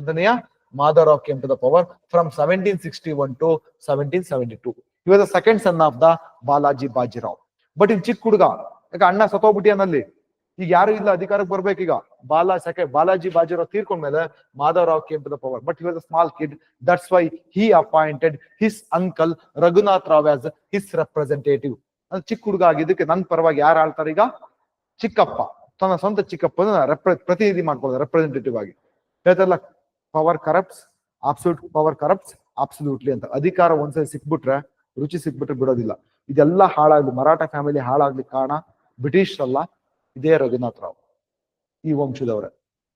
ಒಂದನೆಯ to the power from seventeen sixty one to seventeen seventy two ಇವಾಗ second son of the Balaji Bajirao but in ಚಿಕ್ಕ ಹುಡುಗ ಯಾಕೆ ಅಣ್ಣ ಸತ್ತೋಗ್ಬಿಟ್ಟಿಯಾನಲ್ಲಿ, ಈಗ ಯಾರು ಇಲ್ಲ ಅಧಿಕಾರಕ್ಕೆ ಈಗ? ಬಾಲಾ ಸೆಕೆ, Balaji Bajirao ತೀರ್ಕೊಂಡ್ಮೇಲೆ Madhavrao came to the power but was a small kid that's why he appointed his uncle Raghunath Rao as his representative ಅಂದ್ರೆ ಚಿಕ್ಕ ಹುಡುಗ ಆಗಿದ್ದಕ್ಕೆ ನನ್ನ ಪರವಾಗಿ ಯಾರು ಆಳ್ತಾರೆ ಈಗ? ಚಿಕ್ಕಪ್ಪ, ತನ್ನ ಸ್ವಂತ ಚಿಕ್ಕಪ್ಪನ ರೆಪ್ರ ಪ್ರತಿನಿಧಿ ಮಾಡ್ಕೊಳ್ಳೋದು ರೆಪ್ರೆಸೆಂಟೇಟಿವ್ ಆಗಿ. ಹೇಳ್ತಾರಲ್ಲ power corrupts absolute power corrupts absolutely ಅಂತ. ಅಧಿಕಾರ ಒಂದ್ಸರಿ ಸಿಕ್ಬಿಟ್ರೆ, ರುಚಿ ಸಿಕ್ಬಿಟ್ರೆ ಬಿಡೋದಿಲ್ಲ. ಇದೆಲ್ಲ ಹಾಳಾಗ್ಲಿ, ಮರಾಠ ಫ್ಯಾಮಿಲಿ ಹಾಳಾಗ್ಲಿ ಕಾರಣ ಬ್ರಿಟಿಷ್ ಅಲ್ಲ ಇದೇ ರಘುನಾಥ್ ರಾವ್. ಈ ವಂಶದವ್ರೆ,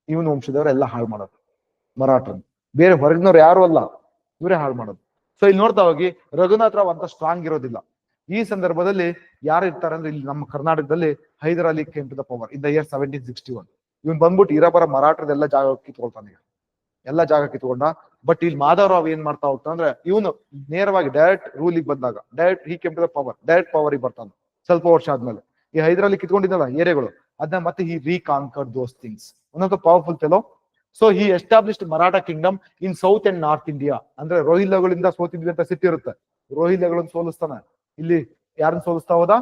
ಇವನ್ ವಂಶದವ್ರೆ ಎಲ್ಲ ಹಾಳು ಮಾಡೋದು ಮರಾಠನ್ ಬೇರೆ ಹೊರಗಿನವ್ರು ಯಾರು ಅಲ್ಲ, ಇವರೇ ಹಾಳು ಮಾಡೋದು. ಸೊ ಇಲ್ಲಿ ನೋಡ್ತಾ ಹೋಗಿ, ರಘುನಾಥ್ ರಾವ್ ಅಂತ ಸ್ಟ್ರಾಂಗ್ ಇರೋದಿಲ್ಲ. ಈ ಸಂದರ್ಭದಲ್ಲಿ ಯಾರು ಇರ್ತಾರೆ ಅಂದ್ರೆ ಇಲ್ಲಿ ನಮ್ಮ ಕರ್ನಾಟಕದಲ್ಲಿ Hyder Ali came to the power in the year seventeen sixty one ಇವನ್ ಬಂದ್ಬಿಟ್ಟು ಇರಬರ ಮರಾಠದೆಲ್ಲ ಜಾಗ ಕಿತ್ಕೊಳ್ತಾನೆ. ಎಲ್ಲ ಜಾಗ ಕಿತ್ಕೊಂಡ ಬಟ್ ಇಲ್ಲಿ ಮಾಧವರಾವ್ ಏನ್ ಮಾಡ್ತಾ ಹೋಗ್ತಾನಂದ್ರೆ ಇವನು ನೇರವಾಗಿ ಡೈರೆಕ್ಟ್ ರೂಲಿಗೆ ಬಂದಾಗ direct he the power direct power ಬರ್ತಾನೆ. ಸ್ವಲ್ಪ ವರ್ಷ ಆದ್ಮೇಲೆ. ಈ ಹೈದರಾಲಿ ಕಿತ್ಕೊಂಡಿದ್ದಲ್ಲ ಏರಿಯಾಗಳು ಅದನ್ನ ಮತ್ತೆ ಹಿ ರೀಕಾನ್ಕರ್ ದೋಸ್ ಥಿಂಗ್ಸ್ ಒಂದೊಂದು powerful fellow so he established Maratha kingdom in south and north India ಅಂದ್ರೆ ರೋಹಿಲ್ಲಗಳಿಂದ ಸೋತಿದ್ವಿ ಅಂತ ಸಿಟ್ಟಿ ಇರುತ್ತೆ. ರೋಹಿಲ್ಯಗಳನ್ನ ಸೋಲಿಸ್ತಾನೆ. ಇಲ್ಲಿ ಯಾರನ್ನ ಸೋಲಿಸ್ತಾ ಹೋದ?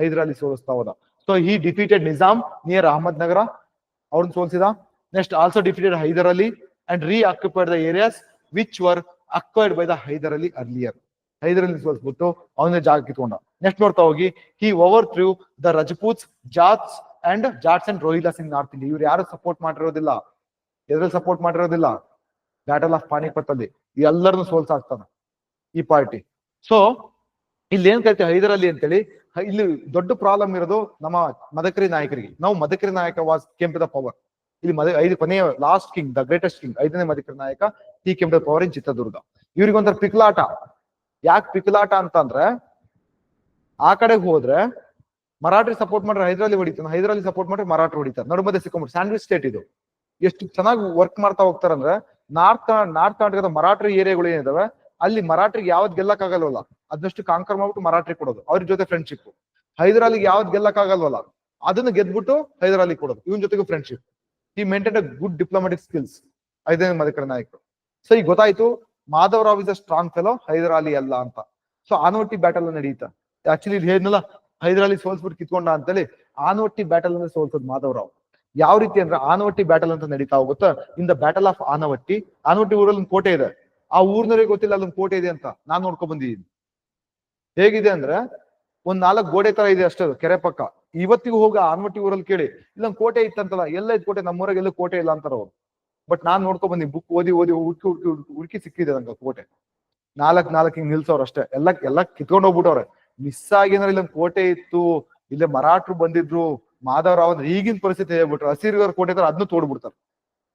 ಹೈದರಾಲಿ ಸೋಲಿಸ್ತಾ ಹೋದ. So he defeated Nizam near Ahmednagar ಅವ್ರನ್ನ ಸೋಲಿಸಿದ. Next also defeated Hyder reoccupied the areas which were acquired by the Hyder Ali earlier Hyder Ali ಸೋಲಿಸ್ಬಿಟ್ಟು ಅವನ ಜಾಗ ಕಿತ್ಕೊಂಡ ನೆಕ್ಸ್ಟ್ ನೋಡ್ತಾ ಹೋಗಿ he overthrew the Rajputs Jats and Jats and Rohillas in north India ಇವ್ರು ಯಾರು ಸಪೋರ್ಟ್ ಮಾಡಿರೋದಿಲ್ಲ? ಎದ್ರಲ್ಲಿ ಸಪೋರ್ಟ್ ಮಾಡಿರೋದಿಲ್ಲ? ಬ್ಯಾಟಲ್ ಆಫ್ ಪಾನಿಪತ್ ಅಲ್ಲಿ. ಎಲ್ಲರನ್ನು ಸೋಲ್ಸಾಕ್ತಾನ ಈ ಪಾರ್ಟಿ ಸೊ ಇಲ್ಲಿ ಏನ್ ಕರಿತೀವಿ ಹೈದರ್ ಅಂತೇಳಿ, ಇಲ್ಲಿ ದೊಡ್ಡ ಪ್ರಾಬ್ಲಮ್ ಇರೋದು ನಮ್ಮ ಮದಕರಿ ನಾಯಕರಿಗೆ. ನಾವು ಮದಕರಿ ನಾಯಕ ವಾಸ್ ಕೆಂಪ್ ದ ಪವರ್ ಇಲ್ಲಿ ಮದ, ಐದು ಕೊನೆಯ last king the greatest king ಐದನೇ ಮದಕರಿ ನಾಯಕ ಟಿ ಕೆಂಪ್ ದ ಪವರ್ ಇನ್ ಚಿತ್ರದುರ್ಗ. ಇವ್ರಿಗೆ ಒಂಥರ ಪಿಕ್ಲಾಟ. ಯಾಕೆ ಪಿಕ್ಲಾಟ ಅಂತಂದ್ರೆ, ಆ ಕಡೆಗೆ ಹೋದ್ರೆ ಮರಾಠಿ ಸಪೋರ್ಟ್ ಮಾಡ್ರೆ ಹೈದರಾಲಿ ಹೊಡಿತಾನೆ, ಹೈದರಾಲಿ ಸಪೋರ್ಟ್ ಮಾಡ್ರೆ ಮರಾಠಿ ಹೊಡಿತಾರೆ ನಡು ಮಧ್ಯೆ ಸ್ಯಾಂಡ್ವಿಚ್ ಸ್ಟೇಟ್ ಇದು. ಎಷ್ಟು ಚೆನ್ನಾಗಿ ವರ್ಕ್ ಮಾಡ್ತಾ ಹೋಗ್ತಾರಂದ್ರೆ ನಾರ್ತ್ ನಾರ್ತ್ ಕರ್ನಾಟಕದ ಮರಾಠಿ ಏರಿಯಾಗಳು ಏನಿದಾವೆ, ಅಲ್ಲಿ ಮರಾಠಿಗೆ ಯಾವ್ದು ಗೆಲ್ಲಕ್ಕಾಗಲ್ವಲ್ಲ, ಅದನ್ನಷ್ಟು ಕಾಂಕರ್ ಮಾಡ್ಬಿಟ್ಟು ಮರಾಠಿ ಕೊಡೋದು, ಅವ್ರ ಜೊತೆ ಫ್ರೆಂಡ್ಶಿಪ್ ಹೈದರಾಲಿಗೆ ಯಾವ್ದು ಗೆಲ್ಲಕ್ಕಾಗಲ್ವಲ್ಲ, ಅದನ್ನ ಗೆದ್ಬಿಟ್ಟು ಹೈದರಾಲಿ ಕೊಡೋದು, ಇವನ್ ಜೊತೆಗೂ ಫ್ರೆಂಡ್ಶಿಪ್ ಈ maintain a good diplomatic skills ಐದನೇ ಮಧುಕರ ನಾಯಕರು ಸೊ ಈಗ ಗೊತ್ತಾಯ್ತು Madhavrao is a strong fellow Hyder Ali ಅಲ್ಲ ಅಂತ. ಸೊ ಆನವಟ್ಟಿ ಬ್ಯಾಟಲ್ ನಡೀತಾ. ಆಕ್ಚುಲಿ ಇದು ಹೇಳಿದ್ನಲ್ಲ ಹೈದರಾಲಿ ಸೋಲ್ಸ್ಬಿಟ್ಟು ಕಿತ್ಕೊಂಡ ಅಂತೇಳಿ ಆನವಟ್ಟಿ ಬ್ಯಾಟಲ್ ಅಂದ್ರೆ ಸೋಲ್ಸೋದು ಮಾಧವರಾವ್ ಯಾವ ರೀತಿ ಅಂದ್ರೆ ಆನವಟ್ಟಿ ಬ್ಯಾಟಲ್ ಅಂತ ನಡೀತಾ ಹೋಗುತ್ತಾ? In the battle of Anavatti Anavatti ಊರಲ್ಲಿ ಒಂದು ಕೋಟೆ ಇದೆ. ಆ ಊರ್ನವರಿಗೆ ಗೊತ್ತಿಲ್ಲ, ಅಲ್ಲೊಂದು ಕೋಟೆ ಇದೆ ಅಂತ. ನಾನ್ ನೋಡ್ಕೊಂಡ್ ಬಂದಿದ್ದೀನಿ. ಹೇಗಿದೆ ಅಂದ್ರೆ, ಒಂದ್ ನಾಲ್ಕು ಗೋಡೆ ತರ ಇದೆ ಅಷ್ಟೇ ಕೆರೆ ಪಕ್ಕ. ಇವತ್ತಿಗೂ ಹೋಗಿ ಆನ್ವಟ್ಟಿ ಊರಲ್ಲಿ ಕೇಳಿ ಇಲ್ಲ ಕೋಟೆ ಇತ್ತಂತಲ್ಲ, ಎಲ್ಲ ಇದ್ ಕೋಟೆ, ನಮ್ಮೂರಾಗ ಎಲ್ಲೂ ಕೋಟೆ ಇಲ್ಲ ಅಂತಾರ ಅವ್ರು. ಬಟ್ ನಾನ್ ನೋಡ್ಕೊ ಬಂದಿ ಬುಕ್ ಓದಿ ಓದಿ, ಹುಡುಕಿ ಹುಡುಕಿ ಹುಡುಕಿ ಸಿಕ್ಕಿದೆ ನಂಗೆ ಕೋಟೆ. ನಾಲ್ಕ್ ನಾಲ್ಕ್ ಹಿಂಗ್ ನಿಲ್ಸವ್ರ ಅಷ್ಟೇ. ಎಲ್ಲ ಎಲ್ಲ ಕಿತ್ಕೊಂಡ್ ಹೋಗ್ಬಿಟ್ಟವ್ರೆ. ಮಿಸ್ ಆಗಿ ಅಂದ್ರೆ ಇಲ್ಲೊಂದ್ ಕೋಟೆ ಇತ್ತು, ಇಲ್ಲೇ ಮರಾಠರು ಬಂದಿದ್ರು ಮಾಧವರಾವ್ ಅಂದ್ರೆ ಈಗಿನ ಪರಿಸ್ಥಿತಿ ಹೇಳ್ಬಿಟ್ರು ಹಸಿರುಗರ್ ಕೋಟೆ ಇದ್ರೆ ಅದನ್ನು ತೋಡ್ಬಿಡ್ತಾರೆ.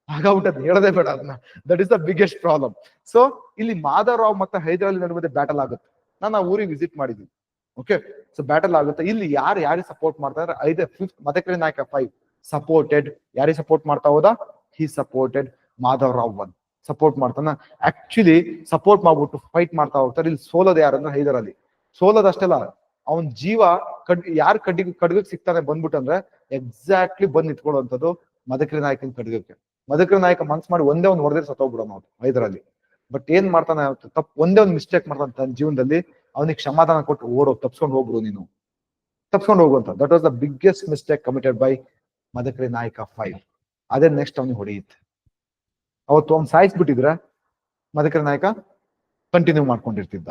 ಅದ್ ಹೇಳದೆ ಬೇಡ ಅದನ್ನ that is the biggest problem so ಇಲ್ಲಿ ಮಾಧವರಾವ್ ಮತ್ತೆ ಹೈದರಾಲಿ ನಡುವೆ ಬ್ಯಾಟಲ್ ಆಗುತ್ತೆ. ನಾನು ಆ ಊರಿಗೆ ವಿಸಿಟ್ ಮಾಡಿದ್ದೀನಿ ಓಕೆ ಸೊ ಬ್ಯಾಟಲ್ ಆಗುತ್ತೆ. ಇಲ್ಲಿ ಯಾರು ಯಾರಿಗೆ ಸಪೋರ್ಟ್ ಮಾಡ್ತಾರೆ ಐದೇ fifth Madakari Nayaka five supported ಯಾರಿಗೆ ಸಪೋರ್ಟ್ ಮಾಡ್ತಾ ಹೋದ? He supported Madhav Rao one support ಮಾಡ್ತಾನ. ಆಕ್ಚುಲಿ ಸಪೋರ್ಟ್ ಮಾಡ್ಬಿಟ್ಟು ಫೈಟ್ ಮಾಡ್ತಾ ಹೋಗ್ತಾರೆ. ಇಲ್ಲಿ ಸೋಲೋದು ಯಾರಂದ್ರೆ ಹೈದರ್ ಅಲಿ ಸೋಲೋದಷ್ಟೆಲ್ಲ ಅವನ್ ಜೀವ ಕಡ್, ಯಾರ ಕಡ್ಡಿಗೆ ಕಡ್ಗಕ್ ಸಿಗ್ತಾನೆ ಬಂದ್ಬಿಟ್ಟು ಅಂದ್ರೆ ಎಕ್ಸಾಕ್ಟ್ಲಿ ಬಂದ್ ನಿಂತ್ಕೊಳ್ಳುವಂಥದ್ದು ಮದಕರಿ ನಾಯಕನ ಕಡ್ಗಕ್ಕೆ. ಮದಕರಿ ನಾಯಕ ಮನ್ಸ್ ಮಾಡಿ ಒಂದೇ ಒಂದು ಹೊಡೆದ್ರೆ ಸತ್ತೋಗ್ಬಿಡೋಣ ಹೈದರ್ ಅಲಿ ಬಟ್ ಏನ್ ಮಾಡ್ತಾನೆ, ತಪ್ಪು, ಒಂದೇ ಒಂದು ಮಿಸ್ಟೇಕ್ ಮಾಡ್ತಾನೆ ತನ್ನ ಜೀವನದಲ್ಲಿ. ಅವನಿಗೆ ಕ್ಷಮಾದಾನ ಕೊಟ್ಟು ಓಡೋ ತಪ್ಸ್ಕೊಂಡು ಹೋಗ್ಬಿಡು ನೀನು. ತಪ್ಸ್ಕೊಂಡು ಹೋಗುವಂತ that was the biggest mistake committed by Madakari Nayaka five ಅದೇ ನೆಕ್ಸ್ಟ್ ಅವನಿಗೆ ಹೊಡೆಯುತ್ತೆ. ಅವತ್ತು ಅವ್ನು ಸಾಯಿಸ್ಬಿಟ್ಟಿದ್ರೆ? ಮದಕರಿ ನಾಯಕ ಕಂಟಿನ್ಯೂ ಮಾಡ್ಕೊಂಡಿರ್ತಿದ್ದ.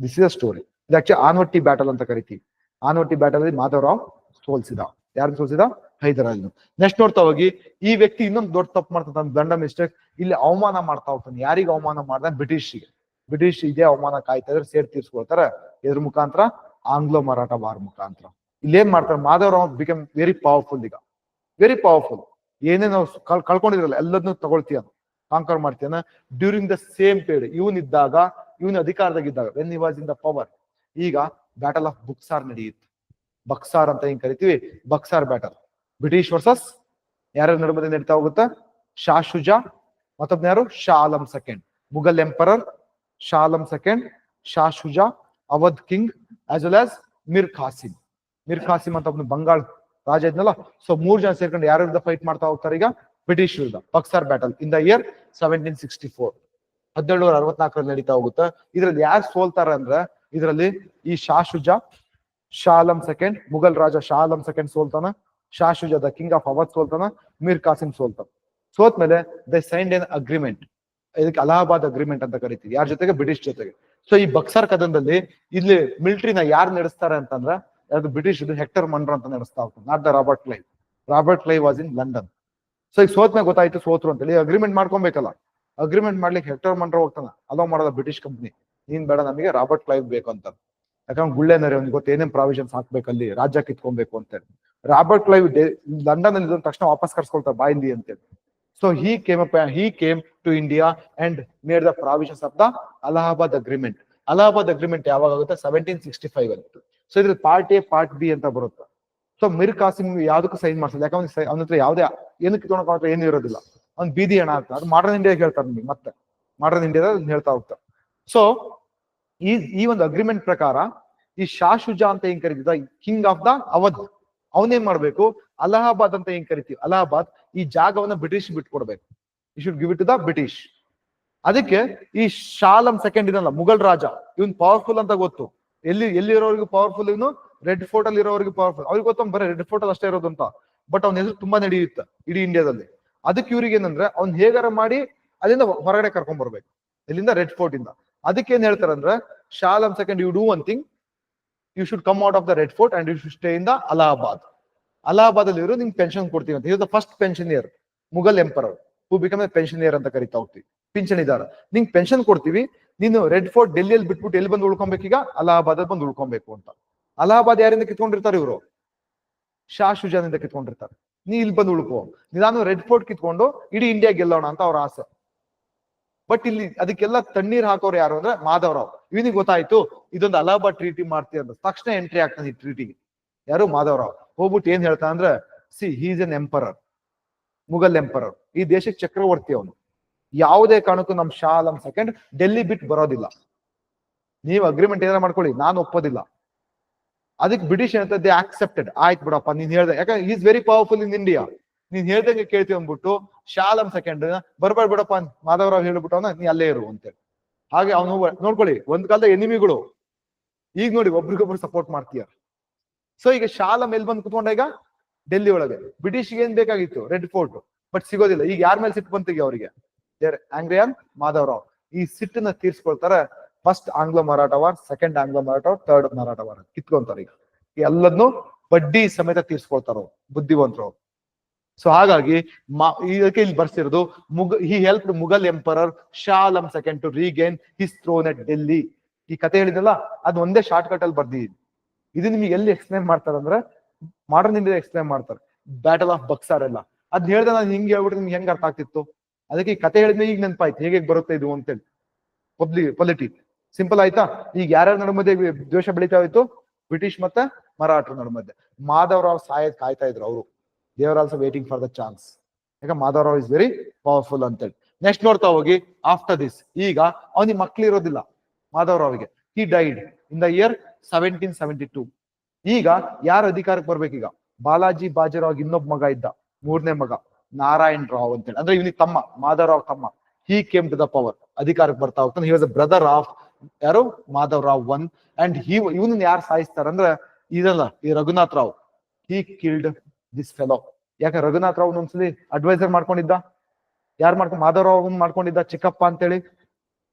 ದಿಸ್ ಇಸ್ ಅ ಸ್ಟೋರಿ ಇದು ಆಕ್ಚುಲಿ ಆನ್ವಟ್ಟಿ ಬ್ಯಾಟಲ್ ಅಂತ ಕರಿತೀವಿ. ಆನ್ವಟ್ಟಿ ಬ್ಯಾಟಲ್ ಅಲ್ಲಿ ಮಾಧವರಾವ್ ಸೋಲ್ಸಿದ. ಯಾರು ಸೋಲ್ಸಿದ? ಹೈದರಾಲಿ ನೆಕ್ಸ್ಟ್ ನೋಡ್ತಾ ಹೋಗಿ, ಈ ವ್ಯಕ್ತಿ ಇನ್ನೊಂದು ದೊಡ್ಡ ತಪ್ಪು ಮಾಡ್ತಾನೆ ದಂಡ ಮಿಸ್ಟೇಕ್ ಇಲ್ಲಿ ಅವಮಾನ ಮಾಡ್ತಾ ಹೋಗ್ತಾನೆ. ಯಾರಿಗೆ ಅವಮಾನ ಮಾಡ್ದ ಬ್ರಿಟಿಷ್ಗೆ ಬ್ರಿಟಿಷ್ ಇದೇ ಅವಮಾನ ಕಾಯ್ತಾ ಇದ್ರೆ ಸೇರ್ ತೀರ್ಸ್ಕೊಳ್ತಾರೆ. ಇದ್ರ ಮುಖಾಂತರ ಆಂಗ್ಲೋ ಮರಾಠ ವಾರ್ ಮುಖಾಂತರ. ಇಲ್ಲೇನ್ ಮಾಡ್ತಾರೆ? ಮಾಧವರಾವ್ ಬಿಕಮ್ ವೆರಿ ಪವರ್ಫುಲ್ ಈಗ. ವೆರಿ ಪವರ್ಫುಲ್ ಏನೇ ನಾವು ಕಳ್, ಕಳ್ಕೊಂಡಿದ್ರಲ್ಲ ಎಲ್ಲದನ್ನೂ ತಗೊಳ್ತೀಯ ಕಾಂಕರ್ ಮಾಡ್ತೀಯನ ಡ್ಯೂರಿಂಗ್ ದ ಸೇಮ್ ಪೀರಿಯಡ್ ಇವನ್ ಇದ್ದಾಗ, ಇವನ್ ಅಧಿಕಾರದಾಗಿದ್ದಾಗ ವೆನ್ ಇನ್ ದ ಪವರ್ ಈಗ ಬ್ಯಾಟಲ್ ಆಫ್ ಬುಕ್ಸಾರ್ ನಡೆಯಿತು ಬಕ್ಸಾರ್ ಅಂತ ಹೆಂಗ್ ಕರಿತೀವಿ? ಬಕ್ಸಾರ್ ಬ್ಯಾಟಲ್ ಬ್ರಿಟಿಷ್ ವರ್ಸಸ್ ಯಾರ ನಡುವೆ ನಡೀತಾ ಹೋಗುತ್ತೆ? ಶಾ ಶುಜಾ ಮತ್ತೊಬ್ನ ಯಾರು? Shah Alam second Mughal emperor Alam second Shah Shuja Awadh king well as Mir Qasim Mir Qasim ಅಂತ ಒಬ್ಬನು ಬಂಗಾಳ ರಾಜ ಇದ್ನಲ್ಲ ಸೊ ಮೂರ್ ಜನ ಸೇರ್ಕೊಂಡು ಯಾರ ಫೈಟ್ ಮಾಡ್ತಾ ಹೋಗ್ತಾರೆ ಈಗ? ಬ್ರಿಟಿಷ್ ವಿರುದ್ಧ Buxar battle in the year seventeen sixty four ಹದಿನೇಳುನೂರ ಅರವತ್ನಾಲ್ಕರಲ್ಲಿ ನಡೀತಾ ಹೋಗುತ್ತೆ. ಇದರಲ್ಲಿ ಯಾರು ಸೋಲ್ತಾರೆ ಅಂದ್ರೆ, ಇದರಲ್ಲಿ ಈ ಶಾ ಶುಜಾ ಶಾ ಸೆಕೆಂಡ್ ಮುಘಲ್ ರಾಜ Shah second ಸೋಲ್ತಾನ Shah Shuja the king of Awadh ಸೋಲ್ತಾನ Mir Qasim ಸೋಲ್ತಾನ. ಸೋತ್ಮೇಲೆ ದ ಸೈನ್ಡ್ ಎನ್ ಅಗ್ರಿಮೆಂಟ್ ಇದಕ್ಕೆ ಅಲಹಾಬಾದ್ ಅಗ್ರಿಮೆಂಟ್ ಅಂತ ಕರಿತೀವಿ. ಯಾರ ಜೊತೆಗೆ? ಬ್ರಿಟಿಷ್ ಜೊತೆಗೆ. ಸೊ ಈ ಬಕ್ಸರ್ ಕದನದಲ್ಲಿ ಇಲ್ಲಿ ಮಿಲಿಟರಿನ ಯಾರು ನಡೆಸ್ತಾರೆ ಅಂತಂದ್ರೆ ಯಾವ್ದು ಬ್ರಿಟಿಷ್ ಹೆಕ್ಟರ್ ಮಂಡ್ರ ಅಂತ ನಡೆಸ್ತಾ ಹೋಗ್ತಾರೆ. Not the Robert Clive Robert Clive was in London so ಈಗ ಸೋತ್ನಾಗ ಗೊತ್ತಾಯ್ತು ಸೋತ್ರು ಅಂತೇಳಿ. ಅಗ್ರಿಮೆಂಟ್ ಮಾಡ್ಕೊಬೇಕಲ್ಲ. ಅಗ್ರಿಮೆಂಟ್ ಮಾಡ್ಲಿಕ್ಕೆ ಹೆಕ್ಟರ್ ಮಂಡ್ರ ಹೋಗ್ತಾನ. ಅಲೋ ಮಾಡೋದ ಬ್ರಿಟಿಷ್ ಕಂಪ್ನಿ ನೀನ್ ಬೇಡ ನಮಗೆ ರಾಬರ್ಟ್ ಕ್ಲೈವ್ ಬೇಕು ಅಂತ. ಯಾಕಂದ್ರೆ ಗುಳ್ಳೆನರಿ ಅವ್ನಿಗೆ ಗೊತ್ತ ಏನೇನ್ ಪ್ರಾವಿಷನ್ಸ್ ಹಾಕ್ಬೇಕು ಅಲ್ಲಿ ರಾಜ್ಯ ಕಿತ್ಕೊಬೇಕು ಅಂತೇಳಿ. ರಾಬರ್ಟ್ ಕ್ಲೈವ್ ಲಂಡನ್ ಅಲ್ಲಿ ತಕ್ಷಣ ವಾಪಸ್ ಕರ್ಸ್ಕೊಳ್ತಾರೆ ಬಾಯಿಂದಿ ಅಂತೇಳಿ. So he came up, he came to India and made the provisions of the Allahabad Agreement. Allahabad agreement ಯಾವಾಗ ಆಗುತ್ತೆ? ಸೆವೆಂಟೀನ್ ಸಿಕ್ಸ್ಟಿ ಫೈವ್ ಅಲ್ಲಿ. ಸೊ ಇದ್ರಲ್ಲಿ ಪಾರ್ಟ್ ಎ ಪಾರ್ಟ್ ಬಿ ಅಂತ ಬರುತ್ತೆ. ಸೊ ಮಿರ್ ಕಾಸಿಂ ಯಾವ್ದಕ್ಕೂ ಸೈನ್ ಮಾಡ್ಸಲ್ಲ ಯಾಕಂದ್ರೆ ಅವನತ್ರ ಯಾವ್ದೇ ಏನಕ್ಕೆ ತೊಗೊಳಕ್ ಏನು ಇರೋದಿಲ್ಲ. ಅವ್ನು ಬೀದಿ ಹಣ ಅಂತ. ಅದು ಮಾಡರ್ನ್ ಇಂಡಿಯಾ ಹೇಳ್ತಾರೆ ನಿಮಗೆ ಮತ್ತೆ. ಮಾಡರ್ನ್ ಇಂಡಿಯಾದಲ್ಲಿ ಹೇಳ್ತಾ ಹೋಗ್ತಾರೆ. ಸೊ ಈ ಈ ಒಂದು ಅಗ್ರಿಮೆಂಟ್ ಪ್ರಕಾರ ಈ ಶಾ ಶುಜಾ ಅಂತ ಏನ್ ಕರೀತಿದ್ದ? ಕಿಂಗ್ ಆಫ್ ದ ಅವಧ್ ಅವನೇನ್ ಮಾಡ್ಬೇಕು? ಅಲಹಾಬಾದ್ ಅಂತ ಏನ್ ಕರಿತೀವಿ? ಅಲಹಾಬಾದ್ ಈ ಜಾಗವನ್ನ British ಬಿಟ್ಕೊಡ್ಬೇಕು. You should give it the British ಅದಕ್ಕೆ ಈ ಶಾಲಂ ಸೆಕೆಂಡ್ ಇದಲ್ಲ ಮುಗಲ್ ರಾಜ, ಇವನ್ ಪವರ್ಫುಲ್ ಅಂತ ಗೊತ್ತು. ಎಲ್ಲಿ ಎಲ್ಲಿರೋರಿಗೆ ಪವರ್ಫುಲ್ ಇವನು? ರೆಡ್ ಫೋರ್ಟ್ ಅಲ್ಲಿ ಇರೋರಿಗೆ ಪವರ್ಫುಲ್ ಅವ್ರಿಗೆ ಗೊತ್ತ ಬರೀ ರೆಡ್ ಫೋರ್ಟ್ ಅಲ್ಲಿ ಅಷ್ಟೇ ಇರೋದು ಅಂತ. ಬಟ್ ಅವ್ನ ಹೆಸರು ತುಂಬಾ ನಡೆಯುತ್ತೆ ಇಡೀ ಇಂಡಿಯಾದಲ್ಲಿ ಅದಕ್ಕೆ ಇವ್ರಿಗೆ ಏನಂದ್ರೆ, ಅವ್ನ್ ಹೇಗಾರ ಮಾಡಿ ಅಲ್ಲಿಂದ ಹೊರಗಡೆ ಕರ್ಕೊಂಡ್ ಬರ್ಬೇಕು. ಇಲ್ಲಿಂದ ರೆಡ್ ಫೋರ್ಟ್ ಇಂದ. ಅದಕ್ಕೆ ಏನ್ ಹೇಳ್ತಾರಂದ್ರೆ Shah Alam second you do one thing you should come out of the Red Fort and you should stay in the Allahabad Allahabad ಅಲ್ಲಿ ಇರೋ ನಿಮ್ಗೆ ಪೆನ್ಷನ್ ಕೊಡ್ತೀವಿ ಅಂತ. ಇದು the first pensioner Mughal emperor who become a pensioner ಅಂತ ಕರಿತಾ ಹೋಗ್ತೀವಿ. ಪಿಂಚಣಿದಾರ ನಿಂಗೆ ಪೆನ್ಷನ್ ಕೊಡ್ತೀವಿ, ನೀನು ರೆಡ್ ಫೋರ್ಟ್ ಡೆಲ್ಲಿಯಲ್ಲಿ ಬಿಟ್ಬಿಟ್ಟು ಎಲ್ಲಿ ಬಂದು ಉಳ್ಕೊಬೇಕೀಗ? ಅಲಹಾಬಾದ್ ಬಂದು ಉಳ್ಕೊಬೇಕು ಅಂತ. ಅಲಹಾಬಾದ್ ಯಾರಿಂದ ಕಿತ್ಕೊಂಡಿರ್ತಾರೆ ಇವರು? ಶಾ ಶುಜಾನಿಂದ ಕಿತ್ಕೊಂಡಿರ್ತಾರೆ. ನೀ ಇಲ್ಲಿ ಬಂದು ಉಳ್ಕೋ. ನಾನು ರೆಡ್ ಫೋರ್ಟ್ ಕಿತ್ಕೊಂಡು ಇಡೀ ಇಂಡಿಯಾ ಗೆಲ್ಲೋಣ ಅಂತ ಅವ್ರ ಆಸೆ. ಬಟ್ ಇಲ್ಲಿ ಅದಕ್ಕೆಲ್ಲ ತಣ್ಣೀರ್ ಹಾಕೋರು ಯಾರು ಅಂದ್ರೆ ಮಾಧವರಾವ್. ಇವನಿಗೆ ಗೊತ್ತಾಯ್ತು, ಇದೊಂದು ಅಲಹಾಬಾದ್ ಟ್ರೀಟಿ ಮಾಡ್ತೀವಿ ಅಂತ. ತಕ್ಷಣ ಎಂಟ್ರಿ ಆಗ್ತಾನೆ ಈ ಟ್ರೀಟಿಗೆ ಯಾರು? ಮಾಧವರಾವ್. ಹೋಗ್ಬಿಟ್ಟು ಏನ್ ಹೇಳ್ತಾ ಅಂದ್ರೆ, see he's an emperor Mughal emperor ಈ ದೇಶಕ್ಕೆ ಚಕ್ರವರ್ತಿ ಅವನು. ಯಾವುದೇ ಕಾರಣಕ್ಕೂ ನಮ್ ಶಾ, ನಮ್ ಸೆಕೆಂಡ್ ಡೆಲ್ಲಿ ಬಿಟ್ಟು ಬರೋದಿಲ್ಲ. ನೀವು ಅಗ್ರಿಮೆಂಟ್ ಏನಾರ ಮಾಡ್ಕೊಳ್ಳಿ. ನಾನು ಒಪ್ಪೋದಿಲ್ಲ. ಅದಕ್ಕೆ ಬ್ರಿಟಿಷ್ ಏನಂತ ದೇ ಆಕ್ಸೆಪ್ಟೆಡ್ ಆಯ್ತು ಬಿಡಪ್ಪ, ನೀನ್ ಹೇಳ್ದೆ. ಯಾಕಂದ್ರೆ is very powerful in India ನೀನ್ ಹೇಳ್ದಂಗೆ ಕೇಳ್ತೀವಿ ಅಂದ್ಬಿಟ್ಟು ಶಾಲಂ ಸೆಕೆಂಡ್ ಬರ್ಬೇಡ ಬಿಡಪ್ಪ, ಮಾಧವರಾವ್ ಹೇಳ್ಬಿಟ್ಟು ಅವನ, ನೀ ಅಲ್ಲೇ ಇರು ಅಂತೇಳಿ ಹಾಗೆ ಅವನು ನೋಡ್ಕೊಳ್ಳಿ, ಒಂದ್ ಕಾಲದ ಎನಿಮಿಗಳು ಈಗ ನೋಡಿ, ಒಬ್ರಿಗೊಬ್ರು ಸಪೋರ್ಟ್ ಮಾಡ್ತೀಯ? ಸೊ ಈಗ ಶಾಲಾ ಮೇಲ್ ಬಂದು ಕುತ್ಕೊಂಡ ಈಗ ಡೆಲ್ಲಿ ಒಳಗೆ. ಬ್ರಿಟಿಷ್ ಏನ್ ಬೇಕಾಗಿತ್ತು? ರೆಡ್ ಫೋರ್ಟ್ ಬಟ್ ಸಿಗೋದಿಲ್ಲ. ಈಗ ಯಾರ ಮೇಲೆ ಸಿಟ್ಟು ಬಂತಿಗೆ ಅವರಿಗೆ? ದೇರ್ ಆಂಗ್ರಿಯನ್ ಮಾಧವರಾವ್ ಈ ಸಿಟ್ಟನ್ನ ತೀರ್ಸ್ಕೊಳ್ತಾರೆ first Anglo Maratha war second Anglo Maratha war third Maratha war ಕಿತ್ಕೊಂತಾರೆ ಈಗ. ಎಲ್ಲದನ್ನು ಬಡ್ಡಿ ಸಮೇತ ತೀರ್ಸ್ಕೊಳ್ತಾರ ಬುದ್ಧಿವಂತರು. ಸೊ ಹಾಗಾಗಿ ಇದಕ್ಕೆ ಇಲ್ಲಿ ಬರ್ಸಿರೋದು ಮುಗ he help Mughal emperor Shah second to regain his throne at Delhi ಈ ಕತೆ ಹೇಳಿದಲ್ಲ ಅದು ಒಂದೇ ಶಾರ್ಟ್ ಕಟ್ ಅಲ್ಲಿ ಬರ್ದಿದ್ದೀನಿ ಇದು ನಿಮಗೆ ಎಲ್ಲಿ ಎಕ್ಸ್ಪ್ಲೈನ್ ಮಾಡ್ತಾರೆ ಅಂದ್ರೆ ಮಾಡರ್ನ್ ಇಂಡಿಯಾ ಎಕ್ಸ್ಪ್ಲೈನ್ ಮಾಡ್ತಾರೆ. ಬ್ಯಾಟಲ್ ಆಫ್ ಬಕ್ಸಾರ್ ಎಲ್ಲ. ಅದ್ ಹೇಳ್ದೆ ನಾನು ಹಿಂಗೆ ಹೇಳ್ಬಿಟ್ಟು ನಿಮ್ಗೆ ಹೆಂಗ್ ಅರ್ಥ ಆಗ್ತಿತ್ತು? ಅದಕ್ಕೆ ಈ ಕತೆ ಹೇಳಿದ್ಮೇಲೆ ಈಗ ನೆನಪಾಯ್ತು. ಹೇಗೆ ಬರುತ್ತೆ ಇದು ಅಂತೇಳಿ. ಪಬ್ಲಿ, ಪೊಲಿಟಿ. ಸಿಂಪಲ್ ಆಯ್ತಾ? ಈಗ ಯಾರ್ಯಾರ ನಡು ಮಧ್ಯೆ ದ್ವೇಷ ಬೆಳೀತಾ ಹೋಯ್ತು ಬ್ರಿಟಿಷ್ ಮತ್ತೆ ಮರಾಠರ ನಡು ಮಧ್ಯೆ ಮಾಧವರಾವ್ ಸಾಯದ್ ಕಾಯ್ತಾ ಇದ್ರು ಅವರು. They were also waiting for the chance ಯಾಕೆ ಮಾಧವರಾವ್ ಇಸ್ ವೆರಿ ಪವರ್ಫುಲ್ ಅಂತೇಳಿ. ನೆಕ್ಸ್ಟ್ ನೋಡ್ತಾ ಹೋಗಿ. ಆಫ್ಟರ್ ದಿಸ್ ಈಗ ಅವನಿಗೆ ಮಕ್ಳು ಇರೋದಿಲ್ಲ. ಮಾಧವರಾವ್ಗೆ. He died in the year seventeen seventy two ಈಗ ಯಾರು ಅಧಿಕಾರಕ್ಕೆ ಬರ್ಬೇಕೀಗ? ಬಾಲಾಜಿ ಬಾಜಿರಾವ್ ಇನ್ನೊಬ್ಬ ಮಗ ಇದ್ದ, ಮೂರನೇ ಮಗ, ನಾರಾಯಣ್ ರಾವ್ ಅಂತೇಳಿ. ಅಂದ್ರೆ ಇವನಿಗೆ ತಮ್ಮ ಮಾಧವರಾವ್ ತಮ್ಮ. He came to the power ಅಧಿಕಾರಕ್ಕೆ ಬರ್ತಾ ಹೋಗ್ತಾನೆ. He was a brother of ಯಾರು? Madhav Rao one and he ಇವನನ್ನ ಯಾರು ಸಾಯಿಸ್ತಾರ ಅಂದ್ರೆ ಇದಲ್ಲ, ಈ Raghunath Rao. He killed this fellow ಯಾಕೆ ರಘುನಾಥ್ ರಾವ್ ಒಂದ್ಸಲಿ ಅಡ್ವೈಸರ್ ಮಾಡ್ಕೊಂಡಿದ್ದ? ಯಾರು ಮಾಡ್ಕೊಂಡು ಮಾಧವ್ ರಾವ್ ಮಾಡ್ಕೊಂಡಿದ್ದ? ಚಿಕ್ಕಪ್ಪ ಅಂತೇಳಿ.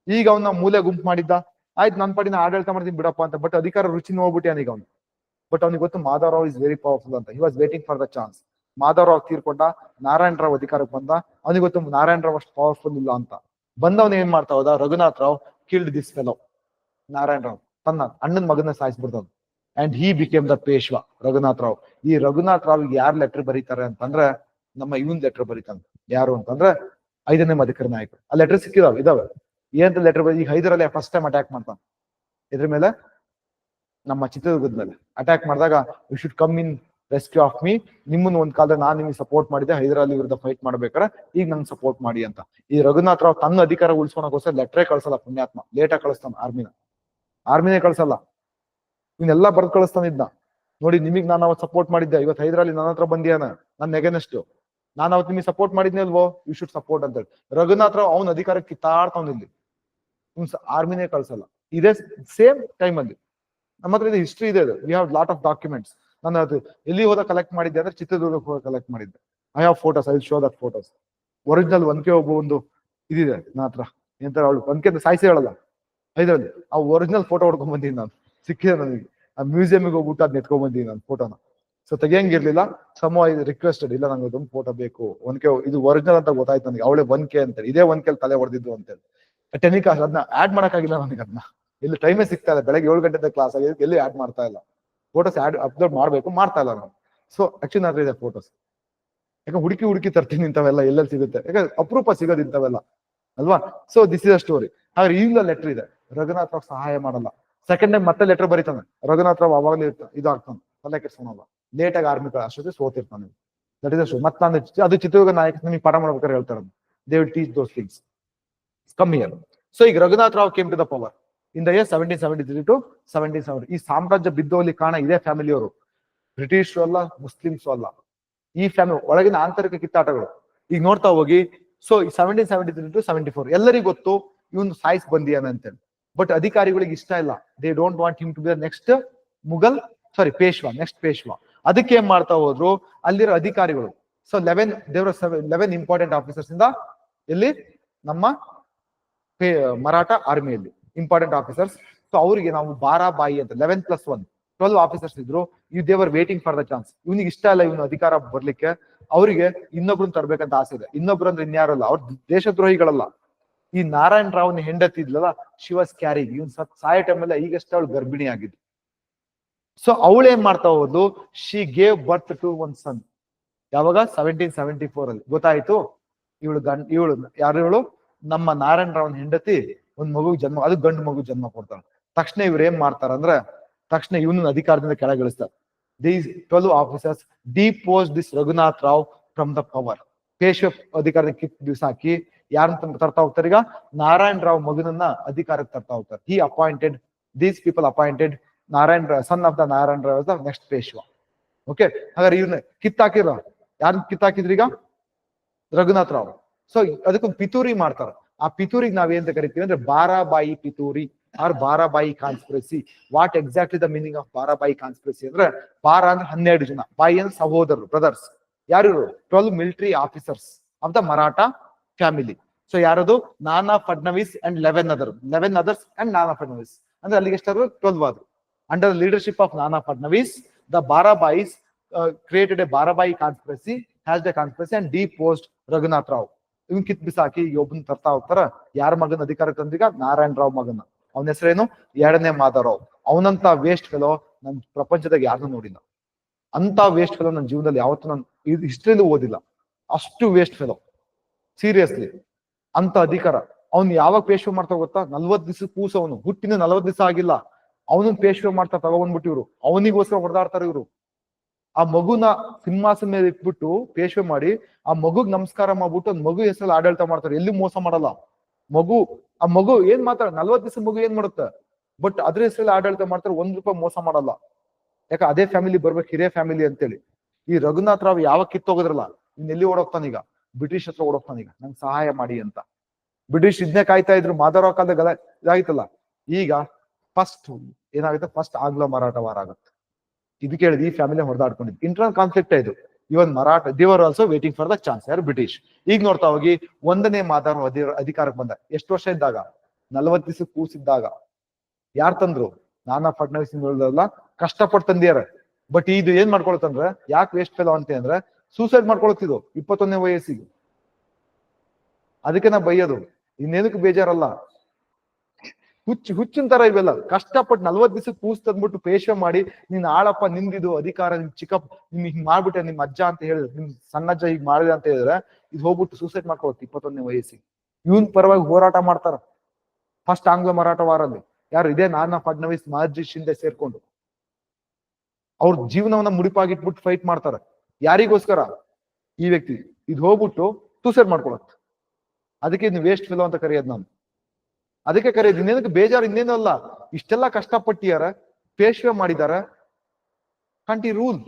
ಈಗ ಅವನ ಮೂಲೆ ಗುಂಪು ಮಾಡಿದ್ದ. ಆಯ್ತು ನನ್ನ ಪಡಿನ ಆಡಳಿತ ಮಾಡ್ತೀನಿ ಬಿಡಪ್ಪ ಅಂತ ಬಟ್ ಅಧಿಕಾರ ರುಚಿ ನೋಡ್ಬಿಟ್ಟು ಈಗ ಅವ್ನು. ಬಟ್ ಅವ್ನಿಗೆ ಗೊತ್ತು ಮಾಧವರಾವ್ ಇಸ್ ವೆರಿ ಪವರ್ಫುಲ್ ಅಂತ. He was waiting for the chance Madhavrao ತೀರ್ಕೊಂಡ Narayana Rao ಅಧಿಕಾರಕ್ಕೆ ಬಂದ, ಅವನಿಗೆ ಗೊತ್ತು ನಾರಾಯಣ ರಾವ್ ಅಷ್ಟು ಪವರ್ಫುಲ್ ಇಲ್ಲ ಅಂತ. ಬಂದವನ್ ಏನ್ ಮಾಡ್ತಾ ಹೋದ? Raghunath Rao killed this fellow Narayanrao, ತನ್ನ ಅಣ್ಣನ ಮಗನ ಸಾಯಿಸ್ಬಿಡ್ತಾವ್ and he became the Peshwa Raghunath Rao. ಈ ರಘುನಾಥ್ ರಾವ್ ಯಾರ್ ಲೆಟರ್ ಬರೀತಾರೆ ಅಂತಂದ್ರೆ, ನಮ್ಮ ಇವನ್ ಲೆಟರ್ ಬರೀತಾನೆ. ಯಾರು ಅಂತಂದ್ರೆ, ಐದನೇ ಮಧಿಕರ ನಾಯಕರು. ಆ ಲೆಟರ್ ಸಿಕ್ಕಿದಾವೆ, ಇದಾವೆ. ಏನಂತ ಲೆಟರ್ ಬರೀ ಈಗ ಹೈದರಲ್ಲೇ ಫಸ್ಟ್ ಟೈಮ್ ಅಟ್ಯಾಕ್ ಮಾಡ್ತಾನೆ. ಇದ್ರ ಮೇಲೆ ನಮ್ಮ ಚಿತ್ರದುರ್ಗದ ಮೇಲೆ ಅಟ್ಯಾಕ್ ಮಾಡಿದಾಗ you should come in rescue of me ನಿಮ್ಮನ್ನು ಒಂದ್ ಕಾಲದಲ್ಲಿ ನಾನು ನಿಮಗೆ ಸಪೋರ್ಟ್ ಮಾಡಿದೆ ಹೈದರಾಲಿ ವಿರುದ್ಧ ಫೈಟ್ ಮಾಡ್ಬೇಕಾರೆ ಈಗ ನಂಗೆ ಸಪೋರ್ಟ್ ಮಾಡಿ ಅಂತ. ಈ ರಘುನಾಥ್ ರಾವ್ ತನ್ನ ಅಧಿಕಾರ ಉಳಿಸ್ಕೊಳಕೋಸ್ಕರ ಲೆಟ್ರೇ ಕಳ್ಸಲ್ಲ ಪುಣ್ಯಾತ್ಮ. ಲೇಟಾಗಿ ಕಳಿಸ್ತಾನ ಆರ್ಮಿನ ಆರ್ಮಿನೇ ಕಳ್ಸಲ್ಲ. ಇವನ್ನೆಲ್ಲ ಬರ್ದು ಕಳಿಸ್ತಾನ ಇದ್ನ. ನೋಡಿ, ನಿಮಗ್ ನಾನು ಅವತ್ತು ಸಪೋರ್ಟ್ ಮಾಡಿದ್ದೆ. ಇವತ್ತು ಹೈದರಾಲಿ ನನ್ನ ಹತ್ರ ಬಂದಿಯಾನ. ನನ್ನ ನೆಗೆನಷ್ಟು ನಾನು ಅವತ್ತು ನಿಮಗೆ ಸಪೋರ್ಟ್ ಮಾಡಿದ್ನಿ ಅಲ್ವೋ ಯು ಶುಡ್ ಸಪೋರ್ಟ್ ಅಂತ ಹೇಳಿ. ರಘುನಾಥ್ ರಾವ್ ಅವನ ಅಧಿಕಾರಕ್ಕೆ ಕಿತ್ತಾಡ್ತಾವ್ ಇಲ್ಲಿ. ಆರ್ಮಿನೇ ಕಳ್ಸಲ್ಲ. ಇದೇ ಸೇಮ್ ಟೈಮ್ ಅಲ್ಲಿ. ನಮ್ಮ ಹತ್ರ ಇದು ಹಿಸ್ಟ್ರಿ ಇದೆ we have lot of documents ನಾನು ಅದು ಎಲ್ಲಿ ಹೋದ ಕಲೆಕ್ಟ್ ಮಾಡಿದ್ದೆ ಅಂದ್ರೆ ಚಿತ್ರದುರ್ಗಕ್ಕೆ ಹೋಗಿ ಕಲೆಕ್ಟ್ ಮಾಡಿದ್ದೆ. I have photos I show that photos original ಒನ್ಕೆ ಒಬ್ಬ ಒಂದು ಇದಿದೆ ನನ್ನ ಹತ್ರ. ಎಂತ ಅವಳು? ಒನ್ಕೆ ಅಂತ ಸಾಯಿಸಿ ಹೇಳಲ್ಲ. ಇದರಲ್ಲಿ ಆ ಒರಿಜಿನಲ್ ಫೋಟೋ ಹೊಡ್ಕೊಂಡ್ ಬಂದೀನಿ ನಾನು. ಸಿಕ್ಕಿದೆ ನನಗೆ. ಆ ಮ್ಯೂಸಿಯಂಗೆ ಹೋಗ್ಬಿಟ್ಟು ಅದ್ ನೆತ್ಕೊಂಡ್ ಬಂದೀನಿ ನಾನು ಫೋಟೋನ ಸೊ ತೆಗಿಯಂಗಿರ್ಲಿಲ್ಲ. ಸಮ ರಿಕ್ವೆಸ್ಟೆಡ್ ಇಲ್ಲ, ನಂಗೆ ಅದೊಂದು ಫೋಟೋ ಬೇಕು. ಒನ್ಕೆ ಇದು ಒರಿಜಿನಲ್ ಅಂತ ಗೊತ್ತಾಯ್ತು ನನಗೆ. ಅವಳೆ ಒನ್ಕೆ ಅಂತ ಇದೇ ಒನ್ಕೆಲ್ ತಲೆ ಹೊಡೆದಿದ್ದು ಅಂತೇಳಿ ಟೆನಿಕಾಸ್ಟ್ ಅದನ್ನ ಆಡ್ ಮಾಡೋಕ್ಕಾಗಿಲ್ಲ ನನಗೆ ಅದನ್ನ ಇಲ್ಲಿ ಟೈಮೇ ಸಿಗ್ತಾ ಇಲ್ಲ. ಬೆಳಗ್ಗೆ ಏಳು ಗಂಟೆದ ಕ್ಲಾಸ್ ಆಗಿದೆ ಎಲ್ಲಿ ಆಡ್ ಮಾಡ್ತಾ ಇಲ್ಲ. ಫೋಟೋಸ್ ಆ್ಯಡ್ ಅಪ್ಲೋಡ್ ಮಾಡಬೇಕು, ಮಾಡ್ತಾ ಇಲ್ಲ ನಾನು. ಸೊ ಆಕ್ಚುಲಿ ನನ್ನ ಇದೆ ಫೋಟೋಸ್ ಯಾಕೆ ಹುಡುಕಿ ಹುಡುಕಿ ತರ್ತೀನಿ ಇಂಥವೆಲ್ಲ ಎಲ್ಲೆಲ್ಲಿ ಸಿಗುತ್ತೆ. ಯಾಕಂದ್ರೆ ಅಪರೂಪ ಸಿಗೋದು ಇಂಥವೆಲ್ಲ. ಅಲ್ವಾ? So this is a story ಹಾಗಾದ್ರೆ ಈಗಲೂ ಲೆಟರ್ ಇದೆ. ರಘುನಾಥ್ ರಾವ್ ಸಹಾಯ ಮಾಡಲ್ಲ. ಸೆಕೆಂಡ್ ಟೈಮ್ ಮತ್ತೆ ಲೆಟರ್ ಬರೀತಾನೆ. ರಘುನಾಥ್ ರಾವ್ ಅವಾಗಲೇ ಇರ್ತಾನೆ ಇದಾಗ್ತಾನೆ. ತಲೆ ಕೆಡ್ಸ್ಕೊಳಲ್ಲ. ಲೇಟ್ ಆಗಿ ಆರ್ಮಿ ಅಷ್ಟೊತ್ತಿಗೆ ಸೋತಿರ್ತಾನೆ. ದಟ್ ಇಸ್ ಅಷ್ಟು ಮತ್ತೆ ಅದು ಚಿತ್ರದುರ್ಗ ನಾಯಕ ನಿಮಗೆ ಪಾಠ ಮಾಡ್ಬೇಕಾದ್ರೆ ಹೇಳ್ತಾರೆ they will teach those things come ಅದು. ಸೊ ಈಗ Raghunath Rao came to the power in the year seventeen seventy three to seventeen seventy ಈ ಸಾಮ್ರಾಜ್ಯ ಬಿದ್ದೋಲಿ ಕಾರಣ ಇದೇ ಫ್ಯಾಮಿಲಿಯವರು ಬ್ರಿಟಿಷರು ಅಲ್ಲ ಮುಸ್ಲಿಮ್ಸು ಅಲ್ಲ. ಈ ಫ್ಯಾಮಿಲಿ ಒಳಗಿನ ಆಂತರಿಕ ಕಿತ್ತಾಟಗಳು. ಈಗ ನೋಡ್ತಾ ಹೋಗಿ so seventeen seventy three to seventy four ಎಲ್ಲರಿಗೂ ಗೊತ್ತು, ಇವನು ಸಾಯಿಸ್ ಬಂದಿಯಾನ ಅಂತೇಳಿ ಬಟ್ ಅಧಿಕಾರಿಗಳಿಗೆ ಇಷ್ಟ ಇಲ್ಲ. They don't want him to be the next Mughal sorry Peshwa next Peshwa ಅದಕ್ಕೆ ಏನ್ ಮಾಡ್ತಾ ಹೋದ್ರು, ಅಲ್ಲಿರೋ ಅಧಿಕಾರಿಗಳು. So eleven they were eleven important officers ಇಂದ ಎಲ್ಲಿ ನಮ್ಮ ಮರಾಠ ಆರ್ಮಿಯಲ್ಲಿ ಇಂಪಾರ್ಟೆಂಟ್ ಆಫೀಸರ್ಸ್ ಸೊ ಅವರಿಗೆ ನಾವು ಬಾರಾಬಾಯಿ ಅಂತ eleven plus one twelve officers ಇದ್ರು ಇವ್ they were waiting for the chance ಇವನಿಗೆ ಇಷ್ಟ ಇಲ್ಲ ಇವನು ಅಧಿಕಾರ ಬರ್ಲಿಕ್ಕೆ. ಅವರಿಗೆ ಇನ್ನೊಬ್ರನ್ನ ತರಬೇಕಂತ ಆಸೆ ಇದೆ. ಇನ್ನೊಬ್ರು ಅಂದ್ರೆ ಇನ್ಯಾರಲ್ಲ ಅವ್ರ ದೇಶದ್ರೋಹಿಗಳಲ್ಲ. ಈ ನಾರಾಯಣ ರಾವ್ ಹೆಂಡತಿ ಇದ್ಲಲ್ಲ ಶಿವಸ್ ಕ್ಯಾರಿ ಇವನ್ ಸತ್ ಸಾಯೋ ಟೈಮಲ್ಲಿ ಈಗಷ್ಟೇ ಅವಳು ಗರ್ಭಿಣಿ ಆಗಿದ್ದು ಸೊ ಅವಳು ಏನ್ ಮಾಡ್ತಾ ಹೋದ್ಲು? She gave birth to one son ಯಾವಾಗ? ಸೆವೆಂಟೀನ್ ಸೆವೆಂಟಿ ಫೋರ್ ಅಲ್ಲಿ. ಗೊತ್ತಾಯ್ತು? ಇವಳು ಗಂಡ, ಇವಳು ಯಾರು ಇವಳು? ನಮ್ಮ ನಾರಾಯಣ ರಾವ್ನ ಹೆಂಡತಿ ಒಂದ್ ಮಗು ಜನ್ಮ, ಅದು ಗಂಡು ಮಗು ಜನ್ಮ ಕೊಡ್ತಾಳೆ ತಕ್ಷಣ ಇವ್ರು ಏನ್ ಮಾಡ್ತಾರ ಅಂದ್ರೆ, ತಕ್ಷಣ ಇವನ ಅಧಿಕಾರದಿಂದ ಕೆಳಗಿಳಿಸ್ತಾರೆ. These twelve officers depose this Raghunath Rao from the power Peshwa ಅಧಿಕಾರದಿಂದ ಕಿತ್ ಹಾಕಿ, ಯಾರನ್ನ ತರ್ತಾ ಹೋಗ್ತಾರೆ ಈಗ? ನಾರಾಯಣ ರಾವ್ ಮಗನನ್ನ ಅಧಿಕಾರಕ್ಕೆ ತರ್ತಾ ಹೋಗ್ತಾರೆ. He appointed these people appointed Narayan son of the Narayana Rao the next Peshwa okay ಹಾಗಾದ್ರೆ ಇವ್ನ ಕಿತ್ತಾಕಿರ ಯಾರನ್ನ ಈಗ? ರಘುನಾಥ್ ರಾವ್ ಸೊ ಅದಕ್ಕೊಂದು ಪಿತೂರಿ ಮಾಡ್ತಾರ. ಆ ಪಿತೂರಿಗೆ ನಾವೇಂತ ಕರಿತೀವಿ ಅಂದ್ರೆ ಬಾರಾಬಾಯಿ ಪಿತೂರಿ or Barabhai conspiracy what exactly the meaning of Barabhai conspiracy ಅಂದ್ರೆ ಬಾರ ಅಂದ್ರೆ ಹನ್ನೆರಡು ಜನ. ಬಾಯಿ ಅಂದ್ರೆ ಸಹೋದರರು ಬ್ರದರ್ಸ್ ಯಾರು twelve military officers of the Maratha family so ಯಾರದು? Nana Phadnavis and eleven other eleven others and Nana Phadnavis ಅಂದ್ರೆ ಅಲ್ಲಿಗೆ ಎಷ್ಟಾದ್ರು ಟ್ವೆಲ್ವ್ ಆದ್ರು. Under leadership of Nana Fadnavis the Barabhais created a Barabhai conspiracy has the conspiracy and depose Raghunath Rao ಇವನ್ ಕಿತ್ ಬಿಸಾಕಿ ಒಬ್ಬನ್ ತರ್ತಾ ಹೋಗ್ತಾರ ಯಾರ ಮಗನ ಅಧಿಕಾರಕ್ಕೆ ತಂದೀಗ? ನಾರಾಯಣ ರಾವ್ ಮಗನ. ಅವನ ಹೆಸರೇನು? ಎರಡನೇ ಮಾಧವರಾವ್ ಅವನಂತ ವೇಸ್ಟ್ ಫೆಲೋ ನನ್ ಪ್ರಪಂಚದಾಗ ಯಾರನ್ನೂ ನೋಡಿಲ್ಲ. ಅಂತ ವೇಸ್ಟ್ ಫೆಲೋ ನನ್ನ ಜೀವನದಲ್ಲಿ ಯಾವತ್ತೂ ನಾನು ಹಿಸ್ಟ್ರಿಲೂ ಓದಿಲ್ಲ. ಅಷ್ಟು ವೇಸ್ಟ್ ಫೆಲೋ ಸೀರಿಯಸ್ಲಿ ಅಂತ ಅಧಿಕಾರ. ಅವ್ನು ಯಾವಾಗ ಪೇಶ್ವೆ ಮಾಡ್ತಾ ಗೊತ್ತಾ? ನಲ್ವತ್ ದಿವಸ ಕೂಸ ಅವನು. ಹುಟ್ಟಿನ ನಲ್ವತ್ ದಿವಸ ಆಗಿಲ್ಲ. ಅವನು ಪೇಶ್ವೆ ಮಾಡ್ತಾ ತಗೊಂಡ್ಬಿಟ್ಟು ಇವ್ರು ಅವನಿಗೋಸ್ಕರ ಹೊಡೆದಾಡ್ತಾರೆ ಇವ್ರು. ಆ ಮಗುನ ಸಿಂಹಾಸನ ಮೇಲೆ ಇಟ್ಬಿಟ್ಟು ಪೇಶ್ವೆ ಮಾಡಿ, ಆ ಮಗುಗ್ ನಮಸ್ಕಾರ ಮಾಡ್ಬಿಟ್ಟು ಒಂದ್ ಮಗು ಹೆಸರಲ್ಲಿ ಆಡಳಿತ ಮಾಡ್ತಾರೆ. ಎಲ್ಲಿ ಮೋಸ ಮಾಡಲ್ಲ. ಮಗು, ಆ ಮಗು ಏನ್ ಮಾತಾಡ ನಲ್ವತ್ ದಿವಸ ಮಗು ಏನ್ ಮಾಡುತ್ತೆ? ಬಟ್ ಅದ್ರ ಹೆಸರಲ್ಲಿ ಆಡಳಿತ ಮಾಡ್ತಾರೆ, ಒಂದ್ ರೂಪಾಯಿ ಮೋಸ ಮಾಡಲ್ಲ. ಯಾಕ, ಅದೇ ಫ್ಯಾಮಿಲಿ ಬರ್ಬೇಕು, ಹಿರಿಯ ಫ್ಯಾಮಿಲಿ ಅಂತೇಳಿ. ಈ ರಘುನಾಥ್ ರಾವ್ ಯಾವಾಗ ಕಿತ್ತೋಗಿದ್ರಲ್ಲ ಇನ್ ಎಲ್ಲಿ ಓಡೋಗ್ತಾನೀಗ ಬ್ರಿಟಿಷ್ ಹತ್ರ ಓಡೋಗ್ತಾನೀಗ ನಂಗೆ ಸಹಾಯ ಮಾಡಿ ಅಂತ. ಬ್ರಿಟಿಷ್ ಇದನ್ನೇ ಕಾಯ್ತಾ ಇದ್ರು, ಮಾಧವರಾವ್ ಕಾಲದ ಗಲ ಇದಾಗಿತ್ತಲ್ಲ ಈಗ ಫಸ್ಟ್ ಏನಾಗುತ್ತೆ? ಫಸ್ಟ್ ಆಂಗ್ಲ ಮರಾಠ ವಾರ ಆಗುತ್ತೆ. ಇದಕ್ಕೆ ಕೇಳಿದ್ ಈ ಫ್ಯಾಮಿಲಿ ಹೊಡೆದಾಡ್ಕೊಂಡಿದ್ದು ಇಂಟರ್ನಲ್ ಕಾನ್ಫ್ಲಿಕ್ಟ್ ಇದು. ಇವನ್ Maratha they were also waiting for the chance ಯಾರು ಬ್ರಿಟಿಷ್ ಈಗ ನೋಡ್ತಾ ಹೋಗಿ, ಒಂದನೇ ಮಾದಾರ ಅಧಿಕಾರಕ್ಕೆ ಬಂದ. ಎಷ್ಟು ವರ್ಷ ಇದ್ದಾಗ? ನಲವತ್ತು ದಿವಸ ಕೂಸಿದ್ದಾಗ. ಯಾರ್ ತಂದ್ರು? ನಾನಾ ಫಡ್ನವೀಸ್ ಹೇಳಿದ್ರಲ್ಲ ಕಷ್ಟಪಟ್ಟು ತಂದಿಯಾರ. ಬಟ್ ಇದು ಏನ್ ಮಾಡ್ಕೊಳತ್ತಂದ್ರ ಯಾಕೆ ವೇಸ್ಟ್ ಫೆಲೋ ಅಂತ ಅಂದ್ರೆ ಸೂಸೈಡ್ ಮಾಡ್ಕೊಳತ್ತಿದ್ದು ಇಪ್ಪತ್ತೊಂದನೇ ವಯಸ್ಸಿಗೆ. ಅದಕ್ಕೆ ನಾ ಬೈಯೋದು. ಇನ್ನೇನಕ್ಕೆ ಬೇಜಾರಲ್ಲ? ಹುಚ್ಚು ಹುಚ್ಚಿನ ತರ ಇವೆಲ್ಲ. ಕಷ್ಟಪಟ್ಟು ನಲ್ವತ್ ದಿವಸ ಕೂಸ್ ತಂದ್ಬಿಟ್ಟು ಪೇಶ್ವೆ ಮಾಡಿ ನೀನ್ ಆಳಪ್ಪ, ನಿಂದಿದು ಅಧಿಕಾರ ನಿಮ್ ಚಿಕ್ಕಪ್ಪ ನಿಮ್ ಹಿಂಗ್ ಮಾಡ್ಬಿಟ್ಟೆ, ನಿಮ್ ಅಜ್ಜ ಅಂತ ಹೇಳಿದ್ರೆ, ನಿಮ್ ಸಣ್ಣಜ್ಜ ಹೀಗ್ ಮಾಡಿದೆ ಅಂತ ಹೇಳಿದ್ರೆ, ಇದು ಹೋಗ್ಬಿಟ್ಟು ಸೂಸೈಡ್ ಮಾಡ್ಕೊಳತ್ತೆ ಇಪ್ಪತ್ತೊಂದನೇ ವಯಸ್ಸಿಗೆ. ಇವನ್ ಪರವಾಗಿ ಹೋರಾಟ ಮಾಡ್ತಾರ. ಫಸ್ಟ್ ಆಂಗ್ಲ ಮರಾಠ ವಾರಲ್ಲಿ. ಯಾರು ಇದೇ ನಾನಾ ಫಡ್ನವೀಸ್ ಮಾಜಿ ಶಿಂದೆ ಸೇರ್ಕೊಂಡು. ಅವ್ರ ಜೀವನವನ್ನ ಮುಡಿಪಾಗಿಟ್ಬಿಟ್ಟು ಫೈಟ್ ಮಾಡ್ತಾರ. ಯಾರಿಗೋಸ್ಕರ? ಈ ವ್ಯಕ್ತಿ. ಇದು ಹೋಗ್ಬಿಟ್ಟು ಸೂಸೈಡ್ ಮಾಡ್ಕೊಳತ್ ಅದಕ್ಕೆ ನೀವು ವೇಸ್ಟ್ ಫಿಲೋ ಅಂತ ಕರೆಯೋದು ನಾನು. ಅದಕ್ಕೆ ಕರೆಯೋದು ಇನ್ನೇನಕ್ಕೆ ಬೇಜಾರು ಇನ್ನೇನು ಅಲ್ಲ? ಇಷ್ಟೆಲ್ಲ ಕಷ್ಟಪಟ್ಟಿಯಾರ, ಪೇಶ್ವೆ ಮಾಡಿದಾರ, ಕಂಟಿ ರೂಲ್.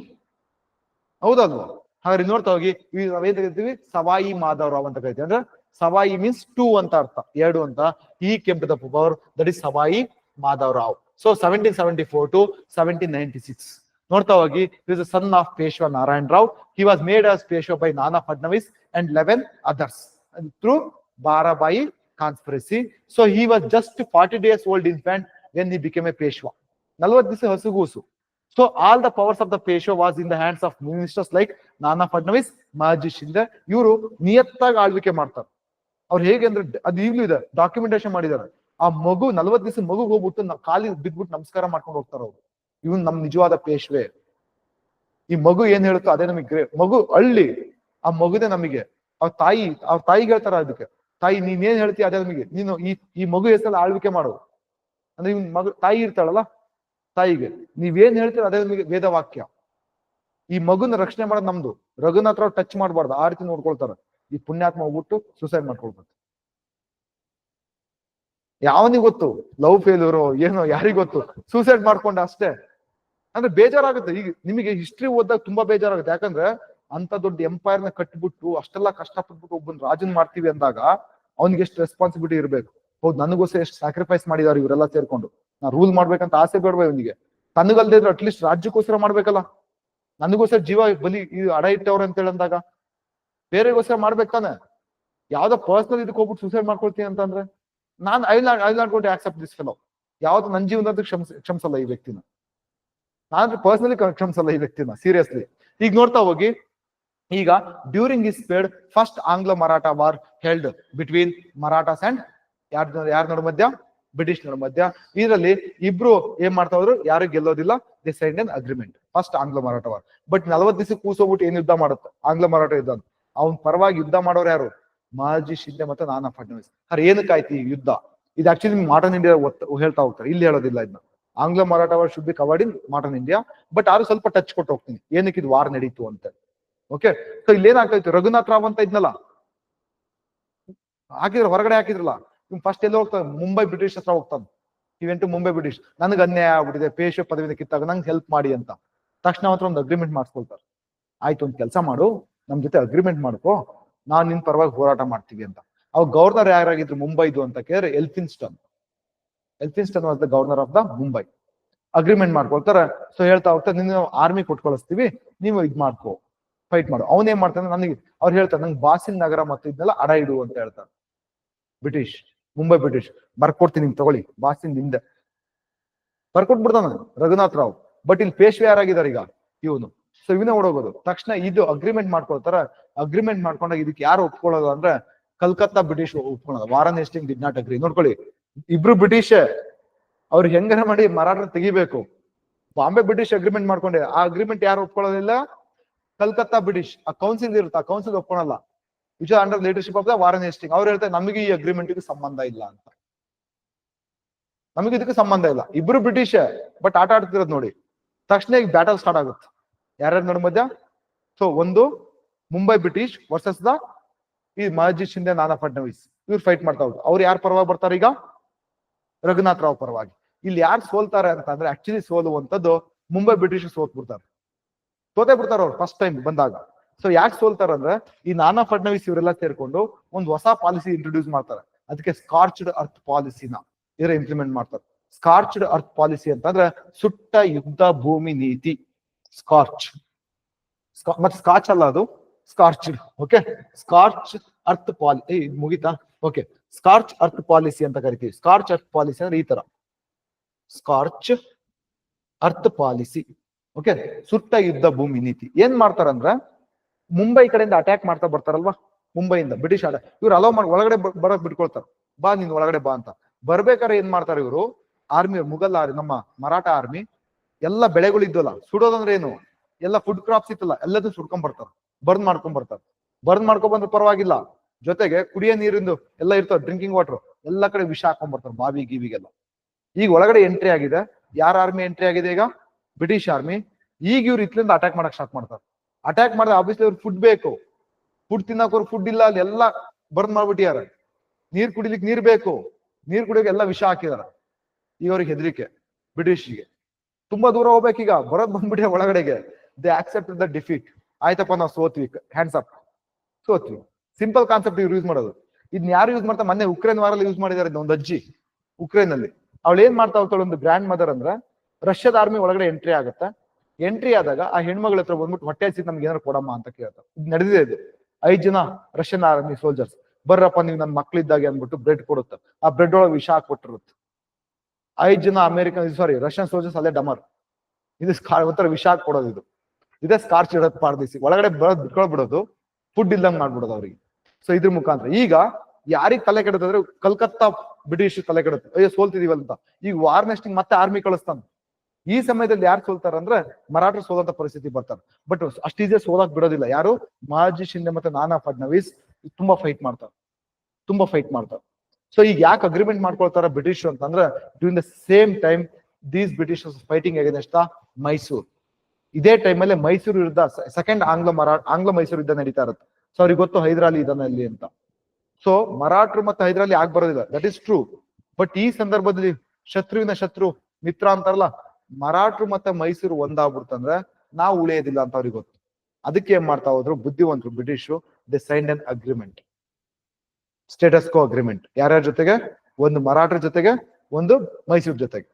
ಹೌದಲ್ವಾ? ಹಾಗಾದ್ರೆ ನೋಡ್ತಾ ಹೋಗಿ ನಾವು ನಾವೇನ್ ಕರಿತೀವಿ? ಸವಾಯಿ ಮಾಧವರಾವ್ ಅಂತ ಕರಿತೀವಿ. ಅಂದ್ರೆ ಸವಾಯಿ ಮೀನ್ಸ್ ಟೂ ಅಂತ ಅರ್ಥ. ಎರಡು ಅಂತ. ಈ ಕೆಂಪದ power that is Sawai Madhavrao so seventeen seventy four to seventeen ninety six ನೋಡ್ತಾ ಹೋಗಿ is son of Peshwa Narayana Rao. He was made as Peshwa by Nana Fadnavis and eleven others through Barabhai conspiracy so he was just forty days old infant when he became a Peshwa ನಲ್ವತ್ತು ದಿವಸ ಹಸುಗೂಸು. So all the powers of the Peshwa was in the hands of ministers like Nana Fadnavis ಮಾಜಿ ಶಿಂದೆ ಇವರು ನಿಯತ್ತಾಗಿ ಆಳ್ವಿಕೆ ಮಾಡ್ತಾರೆ. ಅವ್ರು ಹೇಗೆ ಅಂದ್ರೆ ಅದು ಈಗ್ಲೂ ಇದೆ ಡಾಕ್ಯುಮೆಂಟೇಶನ್ ಮಾಡಿದ್ದಾರೆ. ಆ ಮಗು ನಲ್ವತ್ತು ದಿವಸ ಮಗು ಹೋಗ್ಬಿಟ್ಟು ನ- ಕಾಲಿ ಬಿದ್ಬಿಟ್ಟು ನಮಸ್ಕಾರ ಮಾಡ್ಕೊಂಡು ಹೋಗ್ತಾರ ಅವ್ರು. ಇವನ್ ನಮ್ ನಿಜವಾದ ಪೇಶ್ವೆ ಈ ಮಗು ಏನ್ ಹೇಳುತ್ತೋ ಅದೇ ನಮಗೆ ಮಗು ಹಳ್ಳಿ ಆ ಮಗುದೇ ನಮಗೆ. ಅವ್ರ ತಾಯಿ ಅವ್ರ ತಾಯಿಗೆ ಹೇಳ್ತಾರ ಅದಕ್ಕೆ. ತಾಯಿ, ನೀನ್ ಏನ್ ಹೇಳ್ತೀಯ ಅದೇ ನಮಗೆ. ನೀನು ಈ ಈ ಮಗು ಹೆಸರಲ್ಲಿ ಆಳ್ವಿಕೆ ಮಾಡು. ಅಂದ್ರೆ ಇವ್ ಮಗು, ತಾಯಿ ಇರ್ತಾಳಲ್ಲ, ತಾಯಿಗೆ. ನೀವೇನ್ ಹೇಳ್ತೀರ ಅದೇ ನಮಗೆ ವೇದವಾಕ್ಯ. ಈ ಮಗುನ ರಕ್ಷಣೆ ಮಾಡೋದು ನಮ್ದು. ರಘುನ ಹತ್ರ ಟಚ್ ಮಾಡಬಾರ್ದು. ಆ ರೀತಿ ನೋಡ್ಕೊಳ್ತಾರ. ಈ ಪುಣ್ಯಾತ್ಮ ಹೋಗ್ಬಿಟ್ಟು ಸುಸೈಡ್ ಮಾಡ್ಕೊಳ್ಬೇಕು. ಯಾವನಿಗೆ ಗೊತ್ತು? ಲವ್ ಫೇಲ್ಯೂರು ಏನೋ, ಯಾರಿಗ್ ಗೊತ್ತು? ಸೂಸೈಡ್ ಮಾಡ್ಕೊಂಡ ಅಷ್ಟೇ. ಅಂದ್ರೆ ಬೇಜಾರಾಗುತ್ತೆ. ಈಗ ನಿಮಗೆ ಹಿಸ್ಟ್ರಿ ಓದ್ದಾಗ ತುಂಬಾ ಬೇಜಾರಾಗುತ್ತೆ. ಯಾಕಂದ್ರೆ ಅಂತ ದೊಡ್ಡ ಎಂಪೈರ್ನ ಕಟ್ಬಿಟ್ಟು ಅಷ್ಟೆಲ್ಲ ಕಷ್ಟಪಟ್ಬಿಟ್ಟು ಒಬ್ಬನ್ ರಾಜನ್ ಮಾಡ್ತೀವಿ ಅಂದಾಗ ಅವ್ನಿಗೆ ಎಷ್ಟು ರೆಸ್ಪಾನ್ಸಿಬಿಲಿಟಿ ಇರಬೇಕು? ಹೌದು, ನನಗೋಸ್ಕರ ಎಷ್ಟು ಸ್ಯಾಕ್ರಿಫೈಸ್ ಮಾಡಿದಾರೆ ಇವರೆಲ್ಲ ಸೇರ್ಕೊಂಡು. ನಾ ರೂಲ್ ಮಾಡ್ಬೇಕಂತ ಆಸೆ ಬೇಡ ಇವನಿಗೆ? ತನಗಲ್ದೇ ಇದ್ರೆ ಅಟ್ಲೀಸ್ಟ್ ರಾಜ್ಯಕ್ಕೋಸ್ಕರ ಮಾಡ್ಬೇಕಲ್ಲ? ನನಗೋಸ್ಕರ ಜೀವ, ಬಲಿ ಅಡ ಇಟ್ಟವ್ರ ಅಂತ ಹೇಳಂದಾಗ ಬೇರೆಗೋಸ್ಕರ ಮಾಡ್ಬೇಕು ತಾನೆ? ಯಾವ್ದೋ ಪರ್ಸನಲ್ ಇದಕ್ಕೆ ಹೋಗ್ಬಿಟ್ಟು ಸೂಸೈಡ್ ಮಾಡ್ಕೊಳ್ತೀನಿ ಅಂತಂದ್ರೆ ನಾನ್ I not I not got accept this fellow ಯಾವ್ದು ನನ್ನ ಜೀವನದ ಕ್ಷಮ ಕ್ಷಮಿಸಲ್ಲ ಈ ವ್ಯಕ್ತಿನ. ನಾನು ಪರ್ಸನಲಿ ಕ್ಷಮಿಸಲ್ಲ ಈ ವ್ಯಕ್ತಿನ ಸೀರಿಯಸ್ಲಿ ಈಗ ನೋಡ್ತಾ ಹೋಗಿ ಈಗ ಡ್ಯೂರಿಂಗ್ ದಿಸ್ ಪೀರಿಯಡ್ ಫಸ್ಟ್ ಆಂಗ್ಲ Maratha war held between Marathas and ಯಾರ್ ಯಾರ ನಡು ಮಧ್ಯ? ಬ್ರಿಟಿಷ್ ನಡು ಮಧ್ಯ. ಇದರಲ್ಲಿ ಇಬ್ರು ಏನ್ ಮಾಡ್ತಾ ಹೋದ್ರು? ಯಾರು ಗೆಲ್ಲೋದಿಲ್ಲ. The signed an agreement first ಆಂಗ್ಲ ಮರಾಠ ವಾರ್ ಬಟ್ ನಲವತ್ತು ದಿವಸ ಕೂಸೋಗ್ಬಿಟ್ಟು ಏನ್ ಯುದ್ಧ ಮಾಡುತ್ತೆ? ಆಂಗ್ಲ ಮರಾಠ ಯುದ್ಧ ಅವ್ನ್ ಪರವಾಗಿ ಯುದ್ಧ ಮಾಡೋರು ಯಾರು? ಮಾಜಿ ಶಿಂದೆ ಮತ್ತೆ ನಾನಾ ಫಡ್ನವೀಸ್. ಅರೆ ಏನಕ್ಕಾಯ್ತು ಈ ಯುದ್ಧ? ಇದು ಆಕ್ಚುಲಿ ಮಾಡರ್ನ್ ಇಂಡಿಯಾ ಹೇಳ್ತಾ ಹೋಗ್ತಾರೆ. ಇಲ್ಲಿ ಹೇಳೋದಿಲ್ಲ ಇದನ್ನ ಆಂಗ್ಲ Maratha war should be modern India but ಆದ್ರೂ ಸ್ವಲ್ಪ ಟಚ್ ಕೊಟ್ಟು ಹೋಗ್ತೀನಿ. ಏನಕ್ಕೆ ಇದು ವಾರ್ ನಡೀತು ಅಂತ. ಓಕೆ ಸೊ ಇಲ್ಲಿ ಏನಾಗ್ತಾಯ್ತು ರಘುನಾಥ್ ರಾವ್ ಅಂತ ಇದ್ನಲ್ಲ? ಹಾಕಿದ್ರು, ಹೊರಗಡೆ ಹಾಕಿದ್ರಲ್ಲ? ಇವ್ ಫಸ್ಟ್ ಎಲ್ಲ ಹೋಗ್ತಾನೆ? ಮುಂಬೈ ಬ್ರಿಟಿಷ್ ಹತ್ರ ಹೋಗ್ತಾನೆ. Event Mumbai British. ನನಗೆ ಅನ್ಯಾಯ ಆಗ್ಬಿಟ್ಟಿದೆ. ಪೇಶ್ವ ಪದವಿನ ಕಿತ್ತಾಗ ನಂಗೆ ಹೆಲ್ಪ್ ಮಾಡಿ ಅಂತ. ತಕ್ಷಣ ಮಾತ್ರ ಒಂದು ಅಗ್ರಿಮೆಂಟ್ ಮಾಡಿಸ್ಕೊಳ್ತಾರೆ. ಆಯ್ತು, ಒಂದು ಕೆಲಸ ಮಾಡು. ನಮ್ ಜೊತೆ ಅಗ್ರಿಮೆಂಟ್ ಮಾಡ್ಕೋ. ನಾನ್ ನಿನ್ ಪರವಾಗಿ ಹೋರಾಟ ಮಾಡ್ತೀವಿ ಅಂತ. ಅವಾಗ ಗವರ್ನರ್ ಯಾರಾಗಿದ್ರು? ಮುಂಬೈದು ಅಂತ ಕೇಳಿದ್ರೆ Elphinstone. Elphinstone was the governor of the Mumbai. Agreement ಮಾಡ್ಕೊಳ್ತಾರೆ. ಸೊ ಹೇಳ್ತಾ ಹೋಗ್ತಾರೆ ನಿನ್ನ ಆರ್ಮಿ ಕೊಟ್ಕೊಳಿಸ್ತೀವಿ. ನೀವು ಇದ್ ಮಾಡ್ಕೋ. ಫೈಟ್ ಮಾಡು. ಅವನೇನ್ ಮಾಡ್ತಾನೆ? ನನಗೆ ಅವ್ರು ಹೇಳ್ತಾರೆ, ನಂಗೆ ಬಾಸಿನ್ ನಗರ ಮತ್ತು ಇದನ್ನೆಲ್ಲ ಅಡ ಇಡು ಅಂತ ಹೇಳ್ತಾರೆ. British, Mumbai British. ಬರ್ಕೊಡ್ತೀನಿ ನಿಮ್ಗೆ, ತಗೊಳ್ಳಿ. ಬಾಸಿನ್ನಿಂದ ಬರ್ಕೊಟ್ಬಿಡ್ತಾನೆ ರಘುನಾಥ್ ರಾವ್. ಬಟ್ ಇಲ್ಲಿ ಪೇಶ್ವೆ ಯಾರಾಗಿದ್ದಾರೆ ಈಗ? ಇವನು. ಸೊ ಇವನೇ ಓಡೋಗೋದು. ತಕ್ಷಣ ಇದು ಅಗ್ರಿಮೆಂಟ್ ಮಾಡ್ಕೊಳ್ತಾರ. ಅಗ್ರಿಮೆಂಟ್ ಮಾಡ್ಕೊಂಡಾಗ ಇದಕ್ಕೆ ಯಾರು ಒಪ್ಕೊಳ್ಳೋದು ಅಂದ್ರೆ ಕಲ್ಕತ್ತಾ ಬ್ರಿಟಿಷ್ ಒಪ್ಕೊಳ್ಳೋದು. ವಾರನ್ ಡಿಡ್ ನಾಟ್ ಅಗ್ರಿ ನೋಡ್ಕೊಳ್ಳಿ. ಇಬ್ರು ಬ್ರಿಟಿಷ್, ಅವ್ರು ಹೆಂಗನ ಮಾಡಿ ಮರಾಠ ತೆಗಿಬೇಕು. ಬಾಂಬೆ ಬ್ರಿಟಿಷ್ ಅಗ್ರಿಮೆಂಟ್ ಮಾಡ್ಕೊಂಡೆ. ಆ ಅಗ್ರಿಮೆಂಟ್ ಯಾರು ಒಪ್ಕೊಳ್ಳೋದಿಲ್ಲ? ಕಲ್ಕತ್ತಾ ಬ್ರಿಟಿಷ್, ಆ ಕೌನ್ಸಿಲ್ ಇರುತ್ತೆ, ಆ council ಒಪ್ಕೊಳಲ್ಲ. Which under leadership of the Warren Hasting ಅವ್ರು ಹೇಳ್ತಾರೆ, ನಮಗೆ ಈ ಅಗ್ರಿಮೆಂಟ್ ಸಂಬಂಧ ಇಲ್ಲ ಅಂತ. ನಮಗೆ ಇದಕ್ಕೆ ಸಂಬಂಧ ಇಲ್ಲ. ಇಬ್ರು ಬ್ರಿಟಿಷ್ ಬಟ್ ಆಟ ಆಡ್ತಿರೋದು ನೋಡಿ. ತಕ್ಷಣ ಈಗ ಬ್ಯಾಟಲ್ ಸ್ಟಾರ್ಟ್ ಆಗುತ್ತೆ. ಯಾರ್ಯಾರು ನೋಡಿ ಮಧ್ಯ? ಸೊ ಒಂದು ಮುಂಬೈ ಬ್ರಿಟಿಷ್ ವರ್ಸಸ್ ದ ಈ ಮಾಜಿ ಶಿಂದೆ ನಾನಾ ಫಡ್ನವೀಸ್ ಇವ್ರು ಫೈಟ್ ಮಾಡ್ತಾ ಹೋದ್ರು. ಅವ್ರು ಯಾರ ಪರವಾಗಿ ಬರ್ತಾರೆ ಈಗ? ರಘುನಾಥ್ ರಾವ್ ಪರವಾಗಿ. ಇಲ್ಲಿ ಯಾರು ಸೋಲ್ತಾರೆ ಅಂತ ಅಂದ್ರೆ ಆಕ್ಚುಲಿ ಸೋಲುವಂತದ್ದು ಮುಂಬೈ ಬ್ರಿಟಿಷ್ ಸೋತ್ ಬಿಡ್ತಾರೆ ಸೋತೆ ಬಿಡ್ತಾರ ಅವ್ರು ಫಸ್ಟ್ ಟೈಮ್ ಬಂದಾಗ. ಸೊ ಯಾಕೆ ಸೋಲ್ತಾರಂದ್ರೆ ಈ ನಾನಾ ಫಡ್ನವೀಸ್ ಇವರೆಲ್ಲ ಸೇರ್ಕೊಂಡು ಒಂದು ಹೊಸ ಪಾಲಿಸಿ ಇಂಟ್ರೊಡ್ಯೂಸ್ ಮಾಡ್ತಾರೆ. ಅದಕ್ಕೆ ಸ್ಕಾರ್ಚ್ಡ್ ಅರ್ತ್ ಪಾಲಿಸಿನ ಇದ್ರ ಇಂಪ್ಲಿಮೆಂಟ್ ಮಾಡ್ತಾರೆ. ಸ್ಕಾರ್ಚ್ಡ್ ಅರ್ತ್ ಪಾಲಿಸಿ ಅಂತಂದ್ರೆ ಸುಟ್ಟ ಯುದ್ಧ ಭೂಮಿ ನೀತಿ. ಸ್ಕಾರ್ಚ್ ಮತ್ತೆ ಸ್ಕಾಚ್ ಅಲ್ಲ ಅದು? ಸ್ಕಾರ್ಚ್ ಓಕೆ ಸ್ಕಾರ್ಚ್ ಅರ್ತ್ ಪಾಲಿ ಮುಗಿತಾ? ಓಕೆ ಸ್ಕಾರ್ಚ್ ಅರ್ತ್ ಪಾಲಿಸಿ ಅಂತ ಕರಿತೀವಿ. ಸ್ಕಾರ್ಚ್ ಅರ್ತ್ ಪಾಲಿಸಿ ಅಂದ್ರೆ ಈ ತರ. ಸ್ಕಾರ್ಚ್ ಅರ್ತ್ ಪಾಲಿಸಿ ಓಕೆ ಸುತ್ತ ಯುದ್ಧ ಭೂಮಿ ನೀತಿ. ಏನ್ ಮಾಡ್ತಾರಂದ್ರ, ಮುಂಬೈ ಕಡೆಯಿಂದ ಅಟ್ಯಾಕ್ ಮಾಡ್ತಾ ಬರ್ತಾರಲ್ವಾ? ಮುಂಬೈಯಿಂದ ಬ್ರಿಟಿಷ್ ಆಡ. ಇವ್ರು ಅಲೋ ಮಾಡಿ, ಒಳಗಡೆ ಬರಕ್ ಬಿಟ್ಕೊಳ್ತಾರ. ಬಾ ನಿನ್ ಒಳಗಡೆ ಬಾ ಅಂತ. ಬರ್ಬೇಕಾದ್ರೆ ಏನ್ ಮಾಡ್ತಾರೆ ಇವರು? ಆರ್ಮಿ ಮುಗಲ್ ಆರ್ಮಿ ನಮ್ಮ ಮರಾಠ ಆರ್ಮಿ ಎಲ್ಲ ಬೆಳೆಗಳು ಇದ್ದಲ್ಲ. ಸುಡೋದಂದ್ರೆ ಏನು? ಎಲ್ಲ ಫುಡ್ ಕ್ರಾಪ್ಸ್ ಇತ್ತಲ್ಲ ಎಲ್ಲದೂ ಸುಡ್ಕೊಂಡ್ ಬರ್ತಾರ. ಬರ್ನ್ ಮಾಡ್ಕೊಂಡ್ ಬರ್ತಾರ. ಬರ್ನ್ ಮಾಡ್ಕೊಂಡ್ ಬಂದ್ರೆ ಪರವಾಗಿಲ್ಲ. ಜೊತೆಗೆ ಕುಡಿಯೋ ನೀರಿಂದು ಎಲ್ಲ ಇರ್ತಾವ ಡ್ರಿಂಕಿಂಗ್ ವಾಟರ್ ಎಲ್ಲ ಕಡೆ ವಿಷ ಹಾಕೊಂಡ್ ಬರ್ತಾರೆ, ಬಾವಿ ಗೀವಿಗೆಲ್ಲ. ಈಗ ಒಳಗಡೆ ಎಂಟ್ರಿ ಆಗಿದೆ. ಯಾರ ಆರ್ಮಿ ಎಂಟ್ರಿ ಆಗಿದೆ ಈಗ? ಬ್ರಿಟಿಷ್ ಆರ್ಮಿ ಈಗ ಇವ್ರು ಇತ್ಲಿಂದ ಅಟ್ಯಾಕ್ ಮಾಡಕ್ ಸ್ಟಾರ್ಟ್ ಮಾಡ್ತಾರೆ. ಅಟ್ಯಾಕ್ ಮಾಡಿದ್ರೆ ಆಬ್ವಿಯಸ್ಲಿ ಅವ್ರಿಗೆ ಫುಡ್ ಬೇಕು. ಫುಡ್ ತಿನ್ನಕ್ ಅವ್ರು ಫುಡ್ ಇಲ್ಲ, ಅಲ್ಲಿ ಎಲ್ಲ ಬರ್ನ್ ಮಾಡ್ಬಿಟ್ಟಿದ್ದಾರೆ. ನೀರ್ ಕುಡಿಲಿಕ್ ನೀರ್ ಬೇಕು. ನೀರ್ ಕುಡಿಯೋಕೆ ಎಲ್ಲ ವಿಷ ಹಾಕಿದಾರ ಈಗ ಅವ್ರಿಗೆ ಹೆದರಿಕೆ ಬ್ರಿಟಿಷ್ಗೆ ತುಂಬಾ ದೂರ ಹೋಗ್ಬೇಕೀಗ ಬರೋದ್ ಬಂದ್ಬಿಟ್ಟೆ ಒಳಗಡೆಗೆ. ದೇ ಆಕ್ಸೆಪ್ಟ್ ದ ಡಿಫೀಟ್ ಆಯ್ತಪ್ಪ, ನಾವು ಸೋತ್ವಿ. ಹ್ಯಾಂಡ್ಸ್ ಅಪ್ ಸೋತ್ವಿ. ಸಿಂಪಲ್ ಕಾನ್ಸೆಪ್ಟ್ ಇವ್ರು ಯೂಸ್ ಮಾಡೋದು. ಇದನ್ನ ಯಾರು ಯೂಸ್ ಮಾಡ್ತಾ ಮೊನ್ನೆ ಉಕ್ರೇನ್ ವಾರಲ್ಲಿ ಯೂಸ್ ಇದನ್ನ ಒಂದು ಅಜ್ಜಿ. ಉಕ್ರೇನ್ ಅಲ್ಲಿ. ಅವಳು ಏನ್ ಮಾಡ್ತಾ ಹೋಗ್ತಾಳೆ ಒಂದು ಗ್ರ್ಯಾಂಡ್ ಮದರ್ ಅಂದ್ರೆ ರಷ್ಯಾದ ಆರ್ಮಿ ಒಳಗಡೆ ಎಂಟ್ರಿ ಆಗುತ್ತೆ. ಎಂಟ್ರಿ ಆದಾಗ ಆ ಹೆಣ್ಮಗಳ ಹತ್ರ ಬಂದ್ಬಿಟ್ಟು ಹೊಟ್ಟೆ ಹಚ್ಚಿ ನಮ್ಗೆ ಏನಾರು ಕೊಡಮ್ಮ ಅಂತ ಕೇಳ್ತಾರೆ ಇದು ನಡೆದಿದೆ ಇದು. ಐದ್ ಜನ ರಷ್ಯನ್ ಆರ್ಮಿ ಸೋಲ್ಜರ್ಸ್ ಬರ್ರಪ್ಪ ನೀವು ನನ್ನ ಮಕ್ಳಿದ್ದಾಗೆ ಅಂದ್ಬಿಟ್ಟು ಬ್ರೆಡ್ ಕೊಡುತ್ತೆ. ಆ ಬ್ರೆಡ್ ಒಳಗೆ ವಿಷ ಹಾಕ್ಬಿಟ್ಟಿರುತ್ತೆ. ಐದ್ ಜನ ಅಮೆರಿಕನ್ ಸಾರಿ ರಷ್ಯನ್ ಸೋಲ್ಜರ್ಸ್ ಅಲ್ಲೇ ಡಮರ್. ಇದು ಸ್ಕಾರ್ ಒಂಥರ ವಿಷ ಹಾಕಿ ಕೊಡೋದು ಇದು. ಇದೇ ಸ್ಕಾರ್ಚ್ ಇಡೋದು ಪಾರ್ದಿಸಿ ಒಳಗಡೆ ಬರೋದು ಬಿಟ್ಕೊಳ್ಬಿಡೋದು ಫುಡ್ ಇಲ್ದಂಗ್ ಮಾಡ್ಬಿಡೋದು ಅವ್ರಿಗೆ. ಸೊ ಇದ್ರ ಮುಖಾಂತರ ಈಗ ಯಾರಿಗ್ ತಲೆ ಕೆಡುತ್ತೆ ಅಂದ್ರೆ ಕಲ್ಕತ್ತಾ ಬ್ರಿಟಿಷ್ ತಲೆ ಕೆಡುತ್ತೆ. ಅಯ್ಯೋ ಸೋಲ್ತಿದೀವಲ್ಲ ಅಂತ. ಈಗ ವಾರ್ ನೆಕ್ಸ್ಟ್ ಮತ್ತೆ ಆರ್ಮಿ ಕಳಿಸ್ತಾನೆ. ಈ ಸಮಯದಲ್ಲಿ ಯಾರು ಸೋಲ್ತಾರ ಅಂದ್ರೆ ಮರಾಠರು ಸೋಲಂತ ಪರಿಸ್ಥಿತಿ ಬರ್ತಾರೆ. ಬಟ್ ಅಷ್ಟು ಈಸಿಯಾಗಿ ಸೋಲಕ್ ಬಿಡೋದಿಲ್ಲ. ಯಾರು? ಮಾಜಿ ಶಿಂದೆ ಮತ್ತೆ ನಾನಾ ಫಡ್ನವೀಸ್ ತುಂಬಾ ಫೈಟ್ ಮಾಡ್ತಾರೆ. ತುಂಬಾ ಫೈಟ್ ಮಾಡ್ತಾರೆ. ಸೊ ಈಗ ಯಾಕೆ ಅಗ್ರಿಮೆಂಟ್ ಮಾಡ್ಕೊಳ್ತಾರ ಬ್ರಿಟಿಷ್ ಅಂತಂದ್ರೆ during the same time these British fighting ಆಗಿದೆ ದ ಮೈಸೂರ್ ಇದೇ ಟೈಮಲ್ಲಿ ಮೈಸೂರು ವಿರುದ್ಧ ಸೆಕೆಂಡ್ ಆಂಗ್ಲ ಮರಾಠ ಆಂಗ್ಲ ಮೈಸೂರು ಯುದ್ಧ ನಡೀತಾ ಇರುತ್ತೆ. ಸೊ ಅವ್ರಿಗೆ ಗೊತ್ತು ಹೈದರಾಲಿ ಇದನ್ನಲ್ಲಿ ಅಂತ. ಸೊ ಮರಾಠರು ಮತ್ತೆ ಹೈದರಾಲಿ ಆಗ್ ಬರೋದಿಲ್ಲ. ದಟ್ ಇಸ್ ಟ್ರೂ ಬಟ್ ಈ ಸಂದರ್ಭದಲ್ಲಿ ಶತ್ರುವಿನ ಶತ್ರು ಮಿತ್ರ ಅಂತಾರಲ್ಲ ಮರಾಠರು ಮತ್ತೆ ಮೈಸೂರು ಒಂದಾಗ್ಬಿಡ್ತಂದ್ರೆ ನಾವು ಉಳಿಯೋದಿಲ್ಲ ಅಂತ ಅವ್ರಿಗೆ ಗೊತ್ತು. ಅದಕ್ಕೆ ಏನ್ ಮಾಡ್ತಾ ಹೋದ್ರು ಬುದ್ಧಿವಂತರು, ಬ್ರಿಟಿಷರು the signed an agreement status quo agreement ಯಾರ್ಯಾರ ಜೊತೆಗೆ? ಒಂದು ಮರಾಠರ ಜೊತೆಗೆ, ಒಂದು ಮೈಸೂರು ಜೊತೆಗೆ.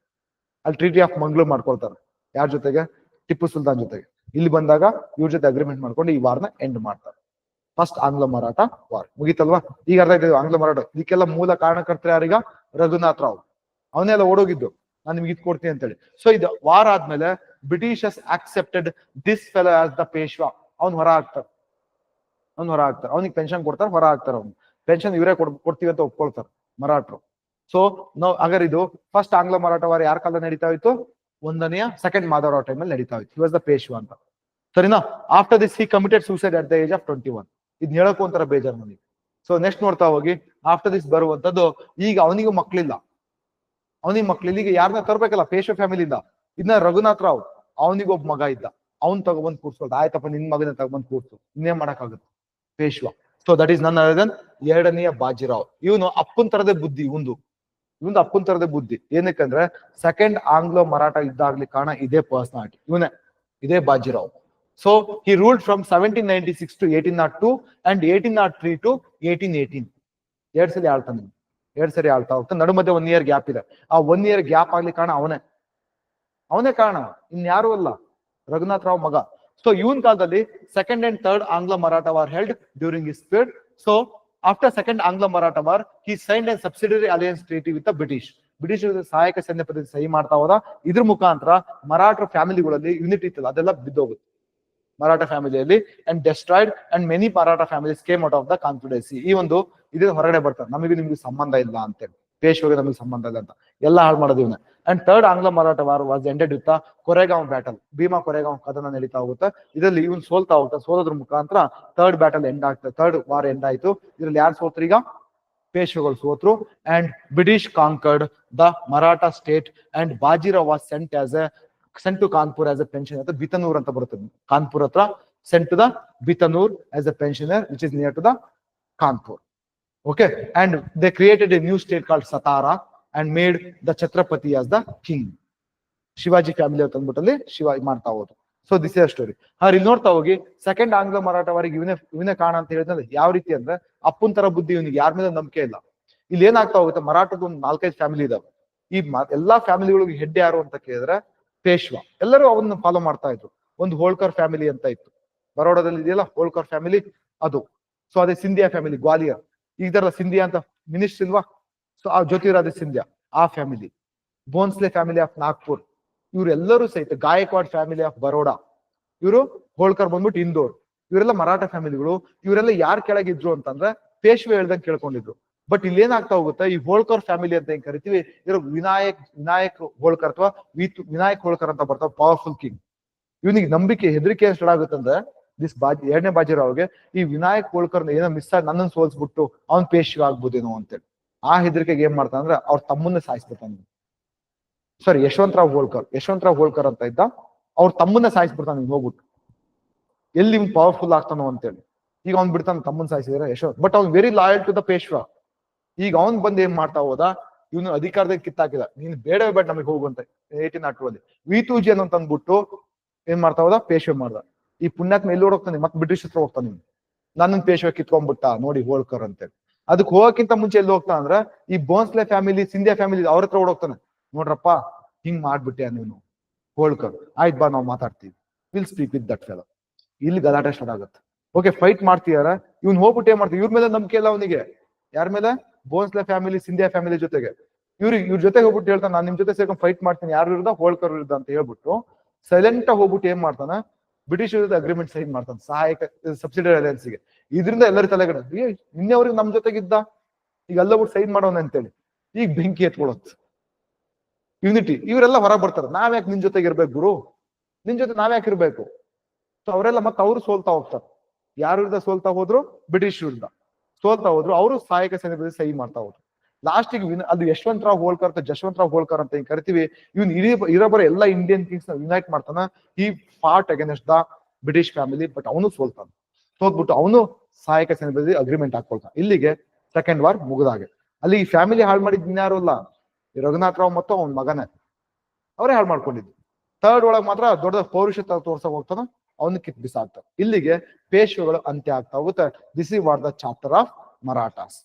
ಅಲ್ಲಿ ಟ್ರೀಟಿ ಆಫ್ ಮಂಗ್ಳೂರ್ ಮಾಡ್ಕೊಳ್ತಾರೆ. ಯಾರ ಜೊತೆಗೆ? ಟಿಪ್ಪು ಸುಲ್ತಾನ್ ಜೊತೆಗೆ. ಇಲ್ಲಿ ಬಂದಾಗ ಇವ್ರ ಜೊತೆ ಅಗ್ರಿಮೆಂಟ್ ಮಾಡ್ಕೊಂಡು ಈ ವಾರ್ನ ಎಂಡ್ ಮಾಡ್ತಾರೆ. ಫಸ್ಟ್ ಆಂಗ್ಲ ಮರಾಠ ವಾರ್ ಮುಗೀತಲ್ವಾ? ಈಗ ಅರ್ಥ ಆಯ್ತು ಆಂಗ್ಲ ಮರಾಠ ಇದಕ್ಕೆಲ್ಲ ಮೂಲ ಕಾರಣಕರ್ತ ಯಾರೀಗ? ರಘುನಾಥ್ ರಾವ್. ಅವನ್ನೆಲ್ಲ ಓಡೋಗಿದ್ದು. ನಾನು ನಿಮ್ಗೆ ಇದು ಕೊಡ್ತೀನಿ ಅಂತೇಳಿ. ಸೊ ಇದು ವಾರ್ ಆದ್ಮೇಲೆ Britishes accepted this fella as the Peshwa ಅವ್ನು ಹೊರ ಹಾಕ್ತಾರೆ ಅವ್ನು ಹೊರ ಹಾಕ್ತಾರೆ ಅವ್ನಿಗೆ ಪೆನ್ಷನ್ ಕೊಡ್ತಾರೆ, ಹೊರ ಹಾಕ್ತಾರೆ ಅವ್ನು. ಪೆನ್ಷನ್ ಇವರೇ ಕೊಡ್, ಕೊಡ್ತೀವಿ ಅಂತ ಒಪ್ಕೊಳ್ತಾರೆ ಮರಾಠರು. ಸೊ ನಾವು ಅಗರ್ ಇದು ಫಸ್ಟ್ ಆಂಗ್ಲ ಮರಾಠ ವಾರ ಯಾರ ಕಾಲ ನಡೀತಾ ಇತ್ತು ಒಂದನೆಯ ಸೆಕೆಂಡ್ ಮಾಧವರಾವ್ ಟೈಮಲ್ಲಿ ನಡೀತಾ ಇತ್ತು ವಾಸ್ ದ ಪೇಶ್ವಾ ಅಂತ. ಸರಿನಾ? After this he committed suicide at the age of twenty one ಇದ್ ಹೇಳಕ್ಕೂ ಒಂಥರ ಬೇಜಾರ್ ನನಗೆ ಸೊ ನೆಕ್ಸ್ಟ್ ನೋಡ್ತಾ ಹೋಗಿ ಆಫ್ಟರ್ ದಿಸ್ ಬರುವಂತದ್ದು ಈಗ ಅವನಿಗೂ ಮಕ್ಳಿಲ್ಲ. ಅವನಿಗೆ ಮಕ್ಳು ಇಲ್ಲಿಗೆ ಯಾರನ್ನ ತರ್ಬೇಕಲ್ಲ? ಪೇಶ್ವ ಫ್ಯಾಮಿಲಿಯಿಂದ. ಇದನ್ನ ರಘುನಾಥ್ ರಾವ್. ಅವನಿಗೊಬ್ಬ ಮಗ ಇದ್ದ. ಅವ್ನ್ ತಗೊಬಂದ್ ಕೂರ್ಸೋದು ಆಯ್ತಪ್ಪ, ನಿನ್ ಮಗನ ತಗೊಬಂದ್ ಕೂರ್ಸು ಇನ್ನೇ ಮಾಡಕ್ಕಾಗುತ್ತೆ? ಪೇಶ್ವ. ಸೊ ದಟ್ ಈಸ್ ನನ್ ಅದನ್ ಎರಡನೆಯ ಬಾಜಿರಾವ್. ಇವನು ಅಪ್ಪನ್ ತರದೇ ಬುದ್ಧಿ ಒಂದು ಇವನ್ ಅಪ್ಪನ್ ತರದೇ ಬುದ್ಧಿ. ಏನಕ್ಕಂದ್ರೆ ಸೆಕೆಂಡ್ ಆಂಗ್ಲೋ ಮರಾಠ ಇದ್ದಾಗ್ಲಿ ಕಾರಣ ಇದೇ ಪರ್ಸನಾಲಿಟಿ ಇವನೇ, ಇದೇ Bajirao. So he ruled from seventeen ninety six to eighteen nought two and eighteen nought three to eighteen eighteen ಎರಡ್ ಸಲ ಆಳ್ತಾನೆ ಎರಡ್ ಸರಿ ಆಳ್ತಾ ಹೋಗ್ತಾ ನಡು ಮಧ್ಯೆ ಒನ್ ಇಯರ್ ಗ್ಯಾಪ್ ಇದೆ. ಆ ಒನ್ ಇಯರ್ ಗ್ಯಾಪ್ ಆಗ್ಲಿ ಕಾರಣ ಅವನೇ. ಅವನೇ ಕಾರಣ ಇನ್ಯಾರು ಅಲ್ಲ. ರಘುನಾಥ್ ರಾವ್ ಮಗ. ಸೊ ಇವನ್ ಕಾಲದಲ್ಲಿ ಸೆಕೆಂಡ್ ಅಂಡ್ ಥರ್ಡ್ ಆಂಗ್ಲ Maratha war held during is period so after second ಆಂಗ್ಲ Maratha war he signed and subsidiary alliance treaty with British British ಸಹಾಯಕ ಸೈನ್ಯ ಪದ್ಧತಿ ಸಹಿ ಮಾಡ್ತಾ ಹೋದ. ಇದ್ರ ಮುಖಾಂತರ ಮರಾಠ ಫ್ಯಾಮಿಲಿಗಳಲ್ಲಿ ಯೂನಿಟ್ ಇತ್ತಲ್ಲ, ಅದೆಲ್ಲ ಬಿದ್ದೋಗುತ್ತೆ. ಮರಾಠ ಫ್ಯಾಮಿಲಿಯಲ್ಲಿ and destroyed and many Maratha families came out of the confidence ಈ ಒಂದು ಇದೇ ಹೊರಗಡೆ ಬರ್ತಾರೆ. ನಮಗೆ ನಿಮ್ಗೆ ಸಂಬಂಧ ಇಲ್ಲ ಅಂತೇಳಿ ಪೇಶ್ವಗೆ ನಮಗೆ ಸಂಬಂಧ ಇಲ್ಲ ಅಂತ. ಎಲ್ಲ ಹಾಳು ಮಾಡೋದು ಇವನ್ನ ಅಂಡ್ ಥರ್ಡ್ ಆಂಗ್ಲ Maratha war was ended with Koregaon battle Bhima Koregaon ಕದನ ನಡೀತಾ ಹೋಗುತ್ತೆ. ಇದರಲ್ಲಿ ಇವನ್ ಸೋಲ್ತಾ ಹೋಗ್ತಾ, ಸೋಲೋದ್ರ ಮುಖಾಂತರ ಥರ್ಡ್ ಬ್ಯಾಟಲ್ ಎಂಡ್ ಆಗ್ತದೆ ಥರ್ಡ್ ವಾರ್ ಎಂಡ್ ಆಯ್ತು. ಇದ್ರಲ್ಲಿ ಯಾರು ಸೋತ್ರೀಗ ಪೇಶ್ವೆಗಳು ಸೋತ್ರು. And British conquered the Maratha state and Bajirao was sent as a sent to Kanpur as a pension ಅಂತ ಬಿತನೂರ್ ಅಂತ ಬರುತ್ತೆ. ಕಾನ್ಪುರ್ ಹತ್ರ sent to the Bithoor as a pensioner which is near to the Kanpur okay and they created a new state called Satara and made the Chhatrapati as the king Shivaji family ಅಂತ ಅಂದ್ಬಿಟ್ಟಲ್ಲಿ ಶಿವಾಜಿ ಮಾಡ್ತಾ ಹೋದ್ರು. So this is story ಅವ್ರು ಇಲ್ಲಿ ನೋಡ್ತಾ ಹೋಗಿ second ಆಂಗ್ಲ ಮರಾಠವರಿಗೆ ಇವನೇ ಇವನೇ ಕಾಣ ಅಂತ ಹೇಳಿದ್ರೆ ಯಾವ ರೀತಿ ಅಂದ್ರೆ ಅಪ್ಪನ್ ತರ ಬುದ್ಧಿ ಇವನಿಗೆ, ಯಾರ ಮೇಲೆ ನಂಬಿಕೆ ಇಲ್ಲ. ಇಲ್ಲಿ ಏನಾಗ್ತಾ ಹೋಗುತ್ತೆ, ಮರಾಠದ ಒಂದು ನಾಲ್ಕೈದು ಫ್ಯಾಮಿಲಿ ಇದಾವೆ. ಈ ಎಲ್ಲಾ ಫ್ಯಾಮಿಲಿಗಳಿಗೆ ಹೆಡ್ ಯಾರು ಅಂತ ಕೇಳಿದ್ರೆ ಪೇಶ್ವಾ. ಎಲ್ಲರೂ ಅವನ್ನ ಫಾಲೋ ಮಾಡ್ತಾ ಇದ್ರು. ಒಂದು ಹೋಳ್ಕರ್ ಫ್ಯಾಮಿಲಿ ಅಂತ ಇತ್ತು. ಬರೋಡಾದಲ್ಲಿ ಇದೆಯಲ್ಲ, ಹೋಳ್ಕರ್ ಫ್ಯಾಮಿಲಿ ಅದು. ಸೊ ಅದೇ ಸಿಂಧಿಯಾ ಫ್ಯಾಮಿಲಿ ಗ್ವಾಲಿಯರ್. ಈಗದಲ್ಲ ಸಿಂಧಿಯಾ ಅಂತ ಮಿನಿಸ್ಟರ್ ಇಲ್ವಾ? ಸೊ ಆ ಜ್ಯೋತಿರಾದಿತ್ಯ ಸಿಂಧ್ಯಾ, ಆ family Bhonsle family of Nagpur. ಇವರೆಲ್ಲರೂ ಸಹಿತ ಗಾಯಕ್ವಾಡ್ ಫ್ಯಾಮಿಲಿ ಆಫ್ ಬರೋಡಾ. ಇವರು ಹೋಳ್ಕರ್ ಬಂದ್ಬಿಟ್ಟು ಇಂದೋರ್. ಇವರೆಲ್ಲ ಮರಾಠ ಫ್ಯಾಮಿಲಿಗಳು ಇವರೆಲ್ಲ ಯಾರ್ ಕೆಳಗಿದ್ರು ಅಂತಂದ್ರೆ ಪೇಶ್ವೆ ಹೇಳ್ದಂಗೆ ಕೇಳ್ಕೊಂಡಿದ್ರು. ಬಟ್ ಇಲ್ಲಿ ಏನಾಗ್ತಾ ಹೋಗುತ್ತೆ? ಈ ಹೋಳ್ಕರ್ ಫ್ಯಾಮಿಲಿ ಅಂತ ಏನ್ ಕರಿತೀವಿ? ಇವರು ವಿನಾಯಕ್ ವಿನಾಯಕ್ ಹೋಳ್ಕರ್ ಅಥವಾ ವಿನಾಯಕ್ ಹೋಳ್ಕರ್ ಅಂತ ಬರ್ತಾವ ಪವರ್ಫುಲ್ ಕಿಂಗ್ ಇವನಿಗೆ ನಂಬಿಕೆ ಹೆದರಿಕೆ ಸ್ಟಾರ್ಟ್ ಆಗುತ್ತಂದ್ರೆ ದಿಸ್ ಬಾಜಿ, ಎರಡನೇ ಬಾಜಿರಾವ್ಗೆ ಈ ವಿನಾಯಕ್ ಹೋಳ್ಕರ್ ಏನೋ ಮಿಸ್ ಆಗಿ ನನ್ನನ್ನು ಸೋಲ್ಸ್ಬಿಟ್ಟು ಅವ್ನ್ ಪೇಶ್ ಆಗ್ಬೋದೇನೋ ಅಂತೇಳಿ. ಆ ಹೆದರಿಕೆಗೆ ಏನ್ ಮಾಡ್ತಾನ ಅಂದ್ರೆ, ಅವ್ರ ತಮ್ಮನ್ನ ಸಾಯಿಸ್ಬಿಡ್ತಾನೆ ಸಾರಿ ಯಶವಂತರಾವ್ ಹೋಳ್ಕರ್ ಯಶವಂತರಾವ್ ಹೋಳ್ಕರ್ ಅಂತ ಇದ್ದ, ಅವ್ರ ತಮ್ಮನ್ನ ಸಾಯಿಸ್ಬಿಡ್ತಾನೆ ಹಿಂಗ್ ಹೋಗ್ಬಿಟ್ಟು. ಎಲ್ಲಿ ಪವರ್ಫುಲ್ ಆಗ್ತಾನೋ ಅಂತೇಳಿ. ಈಗ ಅವ್ನ್ ಬಿಡ್ತಾನ, ತಮ್ಮನ್ ಸಾಯಿಸಿದ್ರೆ ಯಶವಂತ್. ಬಟ್ ಅವ್ನ್ very loyal to the Peshwa ಈಗ ಅವ್ನ್ ಬಂದ್ ಏನ್ ಮಾಡ್ತಾ ಹೋದ? ಇವನು ಅಧಿಕಾರದಾಗ ಕಿತ್ತಾಕಿದ. ನೀನ್ ಬೇಡವೇ ಬೇಡ ನಮಗೆ ಹೋಗುವಂತ ಏಯ್ಟೀನ್ ನಾಟ್ ಅಲ್ಲಿ ವಿ ಟು ಜಿ ಅಂತ ಅಂದ್ಬಿಟ್ಟು ಏನ್ ಮಾಡ್ತಾ ಹೋದ? ಪೇಶ್ವೆ ಮಾಡ್ದ. ಈ ಪುಣ್ಯಾತ್ಮ ಎಲ್ಲಿ ಹೋಗ್ತಾನೆ ಮತ್ತೆ ಬ್ರಿಟಿಷ್ ಹತ್ರ ಹೋಗ್ತಾನೆ ನನ್ನ ಪೇಶ್ವೆ ಕಿತ್ಕೊಂಡ್ಬಿಟ್ಟ ನೋಡಿ ಹೋಳ್ಕರ್ ಅಂತೇಳಿ ಅದಕ್ಕೆ ಹೋಗಕ್ಕಿಂತ ಮುಂಚೆ ಎಲ್ಲಿ ಹೋಗ್ತಾ ಅಂದ್ರ ಈ ಬೋನ್ಸ್ಲೆ ಫ್ಯಾಮಿಲಿ ಸಿಂಧ್ಯಾ ಫ್ಯಾಮಿಲಿ ಅವ್ರ ಹತ್ರ ಓಡೋಗ್ತಾನೆ. ನೋಡ್ರಪ್ಪ, ಹಿಂಗ್ ಮಾಡ್ಬಿಟ್ಟೆ ನೀನು ಹೋಳ್ಕರ್ ಆಯ್ತ್ ಬಾ, ನಾವು ಮಾತಾಡ್ತೀವಿ. Will speak with that fellow ಇಲ್ಲಿ ಗಲಾಟೆ ಸ್ಟಾರ್ಟ್ ಆಗುತ್ತೆ. ಓಕೆ ಫೈಟ್ ಮಾಡ್ತೀಯಾರ? ಇವ್ನ್ ಹೋಗ್ಬಿಟ್ಟು ಏನ್ ಮಾಡ್ತೀವಿ ಇವ್ರ ಮೇಲೆ ನಂಬಿಕೆ ಇಲ್ಲ ಅವನಿಗೆ. ಯಾರ ಮೇಲೆ? ಬೋನ್ಸ್ಲೆ ಫ್ಯಾಮಿಲಿ ಸಿಂಧ್ಯಾ ಫ್ಯಾಮಿಲಿ ಜೊತೆಗೆ. ಇವ್ರಿಗೆ, ಇವ್ರ ಜೊತೆಗೆ ಹೋಗ್ಬಿಟ್ಟು ಹೇಳ್ತಾನೆ, ನಾನು ನಿಮ್ ಜೊತೆ ಸೇರ್ಕೊಂಡು ಫೈಟ್ ಮಾಡ್ತೀನಿ, ಯಾರು ವಿರುದ್ಧ ಹೋಳ್ಕರ್ ವಿರುದ್ಧ ಅಂತ ಹೇಳ್ಬಿಟ್ಟು ಸೈಲೆಂಟ್ ಆಗಿ ಹೋಗ್ಬಿಟ್ಟು ಏನ್ ಮಾಡ್ತಾನೆ ಬ್ರಿಟಿಷ್ ವಿರುದ್ಧ ಅಗ್ರಿಮೆಂಟ್ ಸೈನ್ ಮಾಡ್ತಾನೆ, ಸಹಾಯಕ ಸಬ್ಸಿಡರಿ ಅಲಯನ್ಸ್ಗೆ ಇದರಿಂದ ಎಲ್ಲರ ತಲೆಗಡೆ, ಏ ನಿನ್ನೆವ್ರಿಗೆ ನಮ್ ಜೊತೆಗಿದ್ದ? ಈಗ ಎಲ್ಲ ಬಿಟ್ಟು ಸೈನ್ ಮಾಡೋಣ ಅಂತೇಳಿ. ಈಗ ಬೆಂಕಿ ಎತ್ಕೊಳತ್ ಯುನಿಟಿ ಇವರೆಲ್ಲ ಹೊರಗೆ ಬರ್ತಾರೆ. ನಾವ್ ಯಾಕೆ ನಿನ್ ಜೊತೆಗೆ ಇರ್ಬೇಕು ಗುರು? ನಿನ್ ಜೊತೆ ನಾವ್ ಯಾಕೆ ಇರ್ಬೇಕು? ಸೊ ಅವರೆಲ್ಲ ಮತ್ತೆ ಅವ್ರು ಸೋಲ್ತಾ ಹೋಗ್ತಾರೆ. ಯಾರ ವಿರುದ್ಧ ಸೋಲ್ತಾ ಹೋದ್ರು? ಬ್ರಿಟಿಷ್ ವಿರುದ್ಧ. ಸೋಲ್ತಾ ಹೋದ್ರು, ಅವರು ಸಹಾಯಕ ಸಂದರ್ಭದಲ್ಲಿ ಸಹಿ ಮಾಡ್ತಾ ಹೋದ್ರು. ಲಾಸ್ಟಿಗೆ ವಿನ್, ಅದು ಯಶವಂತರಾವ್ ಹೋಳ್ಕರ್ ಅಂತ ಜಶವಂತರಾವ್ ಹೋಳ್ಕರ್ ಅಂತ ಹಿಂಗ್ ಕರಿತೀವಿ, ಇವ್ನ ಇಡೀ ಇರೋಬರ ಎಲ್ಲ ಇಂಡಿಯನ್ ಕಿಂಗ್ಸ್ನ ಯುನೈಟ್ ಮಾಡ್ತಾನ ಈ fought against the British family but ಅವನು ಸೋಲ್ತಾನ. ಸೋತ್ಬಿಟ್ಟು ಅವನು ಸಹಾಯಕ ಸಂದರ್ಭದಲ್ಲಿ ಅಗ್ರಿಮೆಂಟ್ ಹಾಕೊಳ್ತಾನೆ. ಇಲ್ಲಿಗೆ ಸೆಕೆಂಡ್ ವಾರ್ ಮುಗಿದಾಗೆ. ಅಲ್ಲಿ ಈ ಫ್ಯಾಮಿಲಿ ಹಾಳು ಮಾಡಿದ್ ಇನ್ಯಾರು ಅಲ್ಲ ರಘುನಾಥ್ ರಾವ್ ಮತ್ತು ಅವನ ಮಗನೇ. ಅವರೇ ಹಾಳು ಮಾಡ್ಕೊಂಡಿದ್ದು. ಥರ್ಡ್ ಒಳಗ್ ಮಾತ್ರ ದೊಡ್ಡ ಪೌರುಷ ತೋರ್ಸಕ್ ಹೋಗ್ತಾನ. ಅವನು ಕಿತ್ ಬಿಸಾಕ್ತಾರೆ ಇಲ್ಲಿಗೆ ಪೇಶ್ವೆಗಳು ಅಂತ್ಯ ಆಗ್ತಾ ಹೋಗುತ್ತೆ. This is what the chapter of Marathas